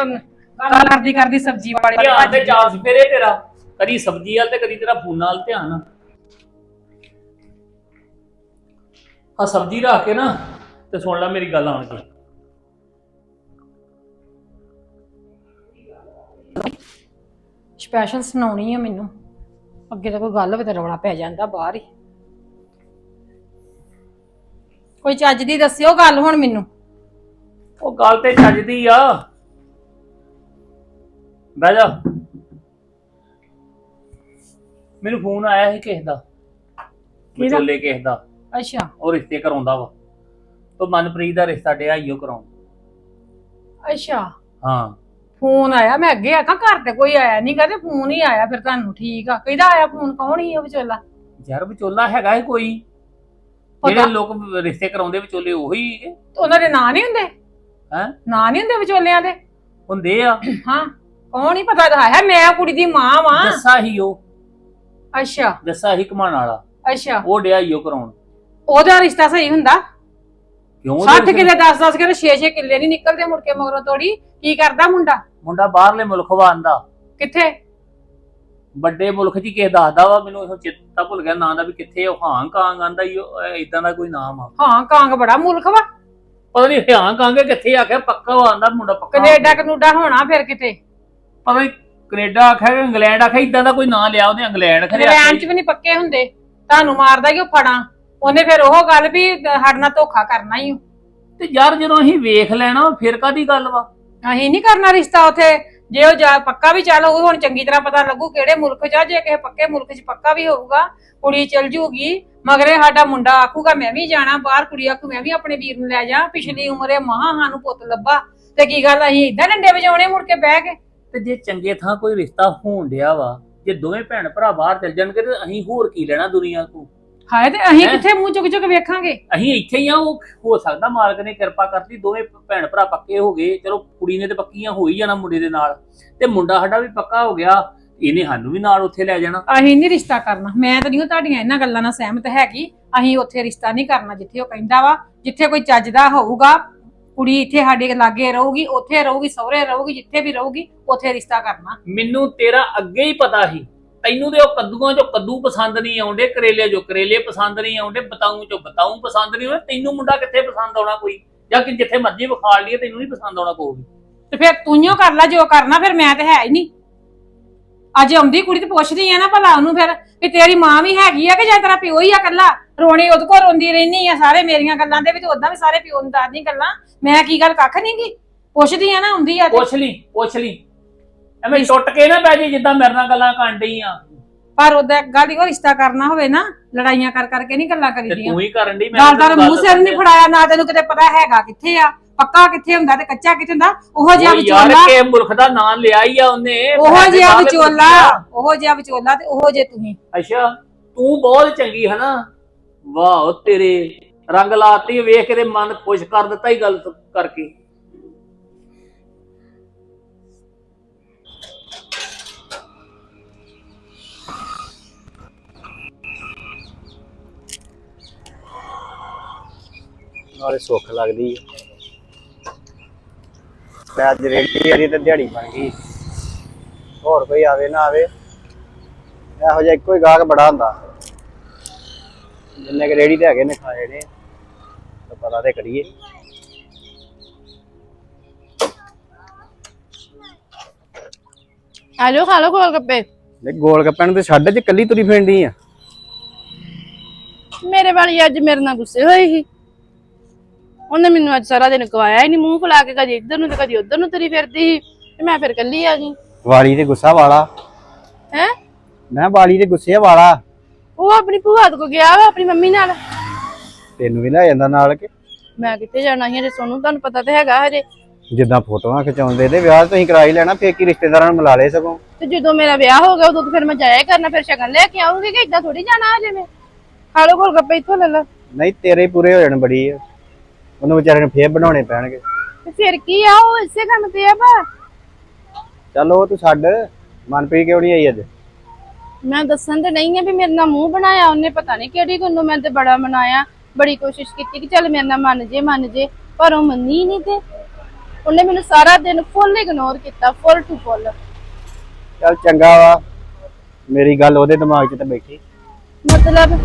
ਕਰਦੀ ਕਰਦੀ ਸਬਜ਼ੀ ਵਾਲੇ ਵੱਲ ਧਿਆਨ ਤੇ ਗਈ। ਚਾਂਸ ਫੇਰੇ ਤੇਰਾ। ਕਦੀ ਸਬਜ਼ੀ ਵਾਲ ਤੇ ਕਦੀ ਤੇਰਾ ਫੋਨ ਨਾਲ ਧਿਆਨ। ਆ ਸਬਜ਼ੀ ਰੱਖ ਕੇ ਨਾ ਤੇ ਸੁਣ ਲੈ ਮੇਰੀ ਗੱਲ ਆਣ ਕੇ। ਸਪੈਸ਼ਲ ਸੁਣਾਉਣੀ ਆ ਮੈਨੂੰ। ਅੱਗੇ ਤਾਂ ਕੋਈ ਗੱਲ ਹੋਵੇ ਤਾਂ ਰੌਲਾ ਪੈ ਜਾਂਦਾ ਬਾਹਰ ਹੀ। ਕੋਈ ਚੱਜ ਦੀ ਦੱਸਿਓ ਗੱਲ ਹੁਣ ਮੈਨੂੰ। ਉਹ ਗੱਲ ਤੇ ਚੱਜਦੀ ਆ। ਬਹਿ ਜਾ। ਮੈਨੂੰ ਫੋਨ ਆਇਆ ਸੀ ਕਿਸੇ ਦਾ। ਵਿਚੋਲੇ ਕਿਸੇ ਦਾ। ਅੱਛਾ। ਉਹ ਰਿਸ਼ਤੇ ਕਰਾਉਂਦਾ ਵਾ। ਉਹ ਮਨਪ੍ਰੀਤ ਦਾ ਰਿਸ਼ਤਾ ਡਿਆ ਈਓ ਕਰਾਉਣ। ਅੱਛਾ। ਹਾਂ। ਫੋਨ ਆਇਆ ਮੈਂ ਅੱਗੇ ਆਖਾਂ ਘਰ ਤੇ ਕੋਈ ਆਇਆ ਨਹੀਂ ਕਹਿੰਦੇ ਫੋਨ ਹੀ ਆਇਆ ਫਿਰ ਤੁਹਾਨੂੰ ਠੀਕ ਆ। ਕਿਹਦਾ ਆਇਆ ਫੋਨ ਕੌਣ ਸੀ ਉਹ ਵਿਚੋਲਾ? ਯਾਰ ਵਿਚੋਲਾ ਹੈਗਾ ਹੈ ਕੋਈ। ਪਤਾ- ਜਿਹੜੇ ਲੋਕ ਰਿਸ਼ਤੇ ਕਰਾਉਂਦੇ ਵਿਚੋਲੇ ਉਹੀ। ਤੇ ਉਹਨਾਂ ਦੇ ਨਾਂ ਨਹੀਂ ਹੁੰਦੇ? ਹੈਂ? ਨਾਂ ਨਹੀਂ ਹੁੰਦੇ ਵਿਚੋਲਿਆਂ ਦੇ? ਹੁੰਦੇ ਆ। ਹਾਂ ਕੌਣ ਹੀ ਪਤਾ ਤਾਂ ਹੈ ਮੈਂ ਕੁੜੀ ਦੀ ਮਾਂ ਵਾਂ। ਜੱਸਾ ਹੀ ਉਹ। ਅੱਛਾ। ਜੱਸਾ ਹੀ ਕਮਾਣ ਵਾਲਾ। ਅੱਛਾ। ਉਹ ਡਿਆ ਈਓ ਕਰਾਉਣ। ਉਹਦਾ ਰਿਸ਼ਤਾ ਸਹੀ ਹੁੰਦਾ? ਕਿਉਂ 60 ਕਿੱਲੇ 10 10 ਕਿੱਲੇ 6 6 ਕਿੱਲੇ ਨਹੀਂ ਨਿਕਲਦੇ ਮੁੜ ਕੇ ਮਗਰੋਂ ਤੋੜੀ। ਕੀ ਕਰਦਾ ਮੁੰਡਾ? ਮੁੰਡਾ ਬਾਹਰਲੇ ਮੁਲਕ ਵਾ ਆਂਦਾ ਕਿੱਥੇ? ਵੱਡੇ ਮੁਲਕ 'ਚ ਹੀ ਕਿਸੇ ਦੱਸਦਾ ਵਾ ਮੈਨੂੰ ਇਹ ਚੇਤਾ ਭੁੱਲ ਗਿਆ ਨਾਂ ਦਾ ਵੀ ਕਿੱਥੇ ਉਹ ਹਾਂ ਕਾਂਗ ਆਂਦਾ ਈ ਇਦਾਂ ਦਾ ਕੋਈ ਨਾਮ ਆ। ਹਾਂ ਕਾਂਗ ਬੜਾ ਮੁਲਕ ਵਾ। ਪਤਾ ਨਹੀਂ ਹਾਂ ਕਾਂਗੇ ਕਿੱਥੇ ਆਖਿਆ ਪੱਕਾ ਵਾ ਆਂਦਾ ਮੁੰਡਾ ਪੱਕਾ ਕੈਨੇਡਾ ਕਨੂਡਾ ਹੋਣਾ ਫਿਰ ਕਿਤੇ? ਪਤਾ ਨਹੀਂ ਕੈਨੇਡਾ ਆਖਿਆ ਕਿ ਇੰਗਲੈਂਡ ਆਖਿਆ ਇਦਾਂ ਦਾ ਕੋਈ ਨਾਂ ਲਿਆ ਉਹਨੇ ਇੰਗਲੈਂਡ ਖਰੇ ਇੰਗਲੈਂਡ ਚ ਵੀ ਨਹੀਂ ਪੱਕੇ ਹੁੰਦੇ। ਤੁਹਾਨੂੰ ਮਾਰਦਾ ਕਿ ਉਹ ਫੜਾਂ। ਉਹਨੇ ਫਿਰ ਉਹ ਗੱਲ ਵੀ ਸਾਡੇ ਨਾਲ ਧੋਖਾ ਕਰਨਾ ਹੀ ਤੇ ਯਾਰ ਜਦੋਂ ਅਸੀਂ ਵੇਖ ਲੈਣਾ ਫਿਰ ਕਾਦੀ ਗੱਲ ਵਾ? ਅਸੀਂ ਨਹੀਂ ਕਰਨਾ ਰਿਸ਼ਤਾ ਉਥੇ। ਜੇ ਉਹ ਜਾ ਪੱਕਾ ਵੀ ਚੱਲ ਉਹ ਹੁਣ ਚੰਗੀ ਤਰ੍ਹਾਂ ਪਤਾ ਲੱਗੂ ਕਿਹੜੇ ਮੁਲਕ 'ਚ ਆ, ਜੇ ਕਿਸੇ ਪੱਕੇ ਮੁਲਕ 'ਚ ਪੱਕਾ ਵੀ ਹੋਊਗਾ, ਕੁੜੀ ਚਲ ਜੂਗੀ, ਮਗਰੇ ਸਾਡਾ ਮੁੰਡਾ ਆਖੂਗਾ, ਮੈਂ ਵੀ ਜਾਣਾ ਬਾਹਰ, ਕੁੜੀ ਆਖੂ, ਮੈਂ ਵੀ ਆਪਣੇ ਵੀਰ ਨੂੰ ਲੈ ਜਾ, ਪਿਛਲੀ ਉਮਰੇ ਮਹਾ ਸਾਨੂੰ ਪੁੱਤ ਲੱਭਾ, ਤੇ ਕੀ ਗੱਲ ਅਸੀਂ ਇਦਾਂ ਡੰਡੇ ਵਜਾਉਣੇ ਮੁੜ ਕੇ ਬਹਿ ਕੇ? ਤੇ ਜੇ ਚੰਗੇ ਥਾਂ ਕੋਈ ਰਿਸ਼ਤਾ ਹੋਣ ਡਿਆ ਵਾ, ਜੇ ਦੋਵੇਂ ਭੈਣ ਭਰਾ ਬਾਹਰ ਚੱਲ ਜਾਣਗੇ, ਤੇ ਅਸੀਂ ਹੋਰ ਕੀ ਲੈਣਾ ਦੁਨੀਆ ਤੋਂ? ਹਾਏ ਤੇ ਅਸੀਂ ਹੈਂ? ਕਿੱਥੇ ਮੂੰਹ ਚੁੱਕ ਚੁੱਕ ਵੇਖਾਂਗੇ? ਅਸੀਂ ਇੱਥੇ ਹੀ ਆ ਉਹ ਹੋ ਸਕਦਾ ਮਾਲਕ ਨੇ ਕਿਰਪਾ ਕਰਤੀ ਦੋਵੇਂ ਭੈਣ ਭਰਾ ਪੱਕੇ ਹੋ ਗਏ ਚਲੋ ਕੁੜੀ ਨੇ ਤੇ ਪੱਕੀਆਂ ਹੋ ਹੀ ਜਾਣਾ ਮੁੰਡੇ ਦੇ ਨਾਲ। ਤੇ ਮੁੰਡਾ ਸਾਡਾ ਵੀ ਪੱਕਾ ਹੋ ਗਿਆ ਇਹਨੇ ਸਾਨੂੰ ਵੀ ਨਾਲ ਉੱਥੇ ਲੈ ਜਾਣਾ। ਅਸੀਂ ਨਹੀਂ ਰਿਸ਼ਤਾ ਕਰਨਾ ਮੈਂ ਤਾਂ ਨਹੀਂ ਤੁਹਾਡੀਆਂ ਇਹਨਾਂ ਗੱਲਾਂ ਨਾਲ ਸਹਿਮਤ ਹੈਗੀ। ਅਸੀਂ ਉੱਥੇ ਰਿਸ਼ਤਾ ਨਹੀਂ ਕਰਨਾ ਜਿੱਥੇ ਉਹ ਕਹਿੰਦਾ ਵਾ ਜਿੱਥੇ ਕੋਈ ਚੱਜ ਦਾ ਹੋਊਗਾ ਕੁੜੀ ਇੱਥੇ ਸਾਡੇ ਲਾਗੇ ਰਹੂਗੀ ਉੱਥੇ ਰਹੂਗੀ ਸਹੁਰੇ ਰਹੂਗੀ ਜਿੱਥੇ ਵੀ ਰਹੂਗੀ ਉੱਥੇ ਰਿਸ਼ਤਾ ਕਰਨਾ। ਮੈਨੂੰ ਤੇਰਾ ਅੱਗੇ ਹੀ ਪਤਾ ਸੀ। ਤੈਨੂੰ ਤੇ ਉਹ ਕੱਦੂਆਂ ਚੋਂ ਕੱਦੂ ਪਸੰਦ ਨਹੀਂ ਆਉਂਦੇ ਕਰੇਲੇ ਚੋਂ ਕਰੇਲੇ ਪਸੰਦ ਨਹੀਂ ਆਉਂਦੇ ਬਤਾਊ ਚੋਂ ਬਤਾਊ ਪਸੰਦ ਨਹੀਂ ਆਉਂਦੇ ਤੈਨੂੰ ਮੁੰਡਾ ਕਿੱਥੇ ਪਸੰਦ ਆਉਣਾ ਕੋਈ? ਜਾਂ ਕਿ ਜਿੱਥੇ ਮਰਜ਼ੀ ਵਿਖਾੜ ਲਈਏ ਤੈਨੂੰ ਨਹੀਂ ਪਸੰਦ ਆਉਣਾ ਕੋਈ। ਤੇ ਫਿਰ ਤੂੰਓ ਕਰ ਲੈ ਜੋ ਕਰਨਾ ਫਿਰ ਮੈਂ ਤੇ ਹੈ ਹੀ ਨਹੀਂ। ਅੱਜ ਆਉਂਦੀ ਕੁੜੀ ਤੇ ਪੁੱਛਦੀ ਆ ਨਾ ਭਲਾ ਉਹਨੂੰ ਫਿਰ ਵੀ ਤੇਰੀ ਮਾਂ ਵੀ ਹੈਗੀ ਆ ਕਿ ਜਾਂ ਤੇਰਾ ਪਿਓ ਹੀ ਆ ਕੱਲਾ ਰੋਣੀ ਉਹਦੇ ਕੋਲ ਰੋਂਦੀ ਰਹਿਨੀ ਆ ਸਾਰੇ ਮੇਰੀਆਂ ਗੱਲਾਂ ਦੇ ਵਿੱਚ ਉਦਾਂ ਵੀ ਸਾਰੇ ਪਿਓ ਨੂੰ ਦੱਸਦੀ ਗੱਲਾਂ। ਮੈਂ ਕੀ ਗੱਲ ਕੱਖ ਨਹੀਂ ਗੀ ਪੁੱਛਦੀ ਆ ਨਾ ਹੁੰਦੀ ਆ ਤੇ। ਪੁੱਛ ਲਈ ਪੁੱਛ ਲਈ। ਐਵੇਂ ਟੁੱਟ ਕੇ ਨਾ ਬਹਿ ਜੀ ਜਿੱਦਾਂ ਮੇਰੇ ਨਾਲ ਗੱਲਾਂ ਕਰਨ ਡਈ ਆ। ਪਰ ਉਹਦਾ ਗਾੜੀ ਉਹ ਰਿਸ਼ਤਾ ਕਰਨਾ ਹੋਵੇ ਨਾ ਲੜਾਈਆਂ ਕਰ ਕਰਕੇ ਨਹੀਂ ਗੱਲਾਂ ਤੇ ਕਰੀਦੀਆਂ ਤੂੰ ਹੀ ਕਰਨ ਡਈ ਗੱਲ ਦਾ ਤੈਨੂੰ ਮੂੰਹ ਸਿਰ ਨਹੀਂ। ਫੜਾਇਆ ਨਾ ਤੈਨੂੰ ਕਿਤੇ ਪਤਾ ਹੈਗਾ ਕਿੱਥੇ ਆ ਪੱਕਾ ਕਿੱਥੇ ਹੁੰਦਾ ਤੇ ਕੱਚਾ ਕਿੱਥੇ ਹੁੰਦਾ ਉਹੋ ਜਿਹਾ ਯਾਰ ਵਿਚੋਲਾ। ਕੇ ਮੁਲਕ ਦਾ ਨਾਂ ਲਿਆ ਹੀ ਆ ਉਹਨੇ ਉਹੋ ਮੈਂ ਜਿਹਾ ਵਿਚੋਲਾ ਪੁੱਛਿਆ। ਉਹੋ ਜਿਹਾ ਵਿਚੋਲਾ ਤੇ ਉਹੋ ਜੇ ਤੁਸੀਂ ਅੱਛਾ ਤੂੰ ਬਹੁਤ ਚੰਗੀ ਹੈ ਨਾ। ਵਾਹ ਤੇਰੇ ਰੰਗ ਲਾਤੀ ਵੇਖ ਕੇ ਤੇ ਮਨ ਖੁਸ਼ ਕਰ ਦਿੱਤਾ ਹੀ ਗੱਲ ਕਰਕੇ। ਨਾਲੇ ਸੁੱਖ ਲੱਗਦੀ ਹੈ ਤੇ ਅੱਜ ਰੇਡੀ ਵਾਲੀ ਤੇ ਦਿਹਾੜੀ ਬਣ ਗਈ। ਹੋਰ ਕੋਈ ਆਵੇ ਨਾ ਆਵੇ। ਇਹੋ ਜਿਹਾ ਇੱਕੋ ਹੀ ਗਾਹਕ ਬੜਾ ਹੁੰਦਾ। ਜਿੰਨੇ ਕਿ ਰੇੜੀ ਤੇ ਹੈਗੇ ਨੇ ਖਾਏ ਨੇ ਤਾਂ ਪਤਾ ਤੇ ਕਰੀਏ। ਆਜੋ ਖਾ ਲਓ ਗੋਲ ਗੱਪੇ ਇਹ ਗੋਲ ਗੱਪਿਆਂ ਨੂੰ ਤੇ ਛੱਡ ਚ ਕੱਲੀ ਤੁਰੀ ਫੇਂਡੀ ਆ। ਮੇਰੇ ਵਾਲੀ ਅੱਜ ਮੇਰੇ ਨਾਲ ਗੁੱਸੇ ਹੋਈ ਸੀ। ਉਹਨੇ ਮੈਨੂੰ ਅੱਜ ਸਾਰਾ ਦਿਨ ਕਵਾਇਆ ਹੀ ਨਹੀਂ ਮੂੰਹ ਫੁਲਾ ਕੇ ਕਦੀ ਇੱਧਰ ਨੂੰ ਤੇ ਕਦੀ ਉੱਧਰ ਨੂੰ ਤੁਰੀ ਫਿਰਦੀ ਸੀ ਤੇ ਮੈਂ ਫਿਰ ਕੱਲੀ ਆ ਗਈ। ਵਾਲੀ ਤੇ ਗੁੱਸਾ ਵਾਲਾ। ਹੈ? ਮੈਂ ਵਾਲੀ ਤੇ ਗੁੱਸੇ ਵਾਲਾ। ਉਹ ਆਪਣੀ ਭੂਆ ਕੋ ਗਿਆ ਵਾ ਆਪਣੀ ਮੰਮੀ ਨਾਲ। ਤੈਨੂੰ ਵੀ ਲੈ ਜਾਂਦਾ ਨਾਲ ਕਿ? ਮੈਂ ਕਿੱਥੇ ਜਾਣਾ ਸੀ ਹਜੇ ਸੋਨੂੰ ਤੁਹਾਨੂੰ ਪਤਾ ਤੇ ਹੈਗਾ ਹਜੇ। ਜਿੱਦਾਂ ਫੋਟੋਆਂ ਖਿਚਾਉਂਦੇ ਤੇ ਵਿਆਹ ਤੁਸੀਂ ਕਰਾ ਹੀ ਲੈਣਾ ਫੇਰ ਕੀ ਰਿਸ਼ਤੇਦਾਰਾਂ ਨੂੰ ਮਿਲਾ ਲਏ ਸਗੋਂ? ਤੇ ਜਦੋਂ ਮੇਰਾ ਵਿਆਹ ਹੋ ਗਿਆ ਉਦੋਂ ਤਾਂ ਫਿਰ ਮੈਂ ਜਾਇਆ ਹੀ ਕਰਨਾ ਫਿਰ ਸ਼ਗਨ ਲੈ ਕੇ ਆਉਂਗੀ ਕਿ ਇਦਾਂ ਥੋੜੀ ਜਾਣਾ ਹਜੇ ਮੈਂ? ਖਾ ਗੋਲ ਗੱਪੇ ਇੱਥੋਂ ਲੈ ਲਓ ਨਹੀਂ ਤੇਰੇ ਪੂਰੇ ਹੋ ਜਾਣ ਬੜੀ। ਆ ਉਹਨੂੰ ਵਿਚਾਰੇ ਨੂੰ ਫੇਰ ਬਣਾਉਣੇ ਪੈਣਗੇ। ਤੇ ਫਿਰ ਕੀ ਆ ਉਹ ਇਸੇ ਕੰਮ ਤੇ ਆ ਭਾ? ਚੱਲ ਉਹ ਤੂੰ ਛੱਡ ਮਨਪ੍ਰੀਤ ਕਿਉਂ ਨਹੀਂ ਆਈ ਅੱਜ? ਮੈਂ ਦੱਸਣ ਤੇ ਨਹੀਂ ਆ ਵੀ ਮੇਰੇ ਨਾਲ ਮੂੰਹ ਬਣਾਇਆ ਉਹਨੇ ਪਤਾ ਨਹੀਂ ਕਿਹੜੀ ਗੱਲੋਂ ਮੈਂ ਤੇ ਬੜਾ ਮਨਾਇਆ ਬੜੀ ਕੋਸ਼ਿਸ਼ ਕੀਤੀ ਕਿ ਚੱਲ ਮੇਰੇ ਨਾਲ ਮੰਨ ਜੇ ਮੰਨ ਜੇ ਪਰ ਉਹ ਮੰਨੀ ਨਹੀਂ ਤੇ। ਉਹਨੇ ਮੈਨੂੰ ਸਾਰਾ ਦਿਨ ਫੁੱਲ ਇਗਨੋਰ ਕੀਤਾ ਫੁੱਲ ਟੂ ਫੁੱਲ ਚੱਲ ਚੰਗਾ ਵਾ ਮੇਰੀ ਗੱਲ ਉਹਦੇ ਦਿਮਾਗ 'ਚ ਤਾਂ ਬੈਠੀ। ਮਤਲਬ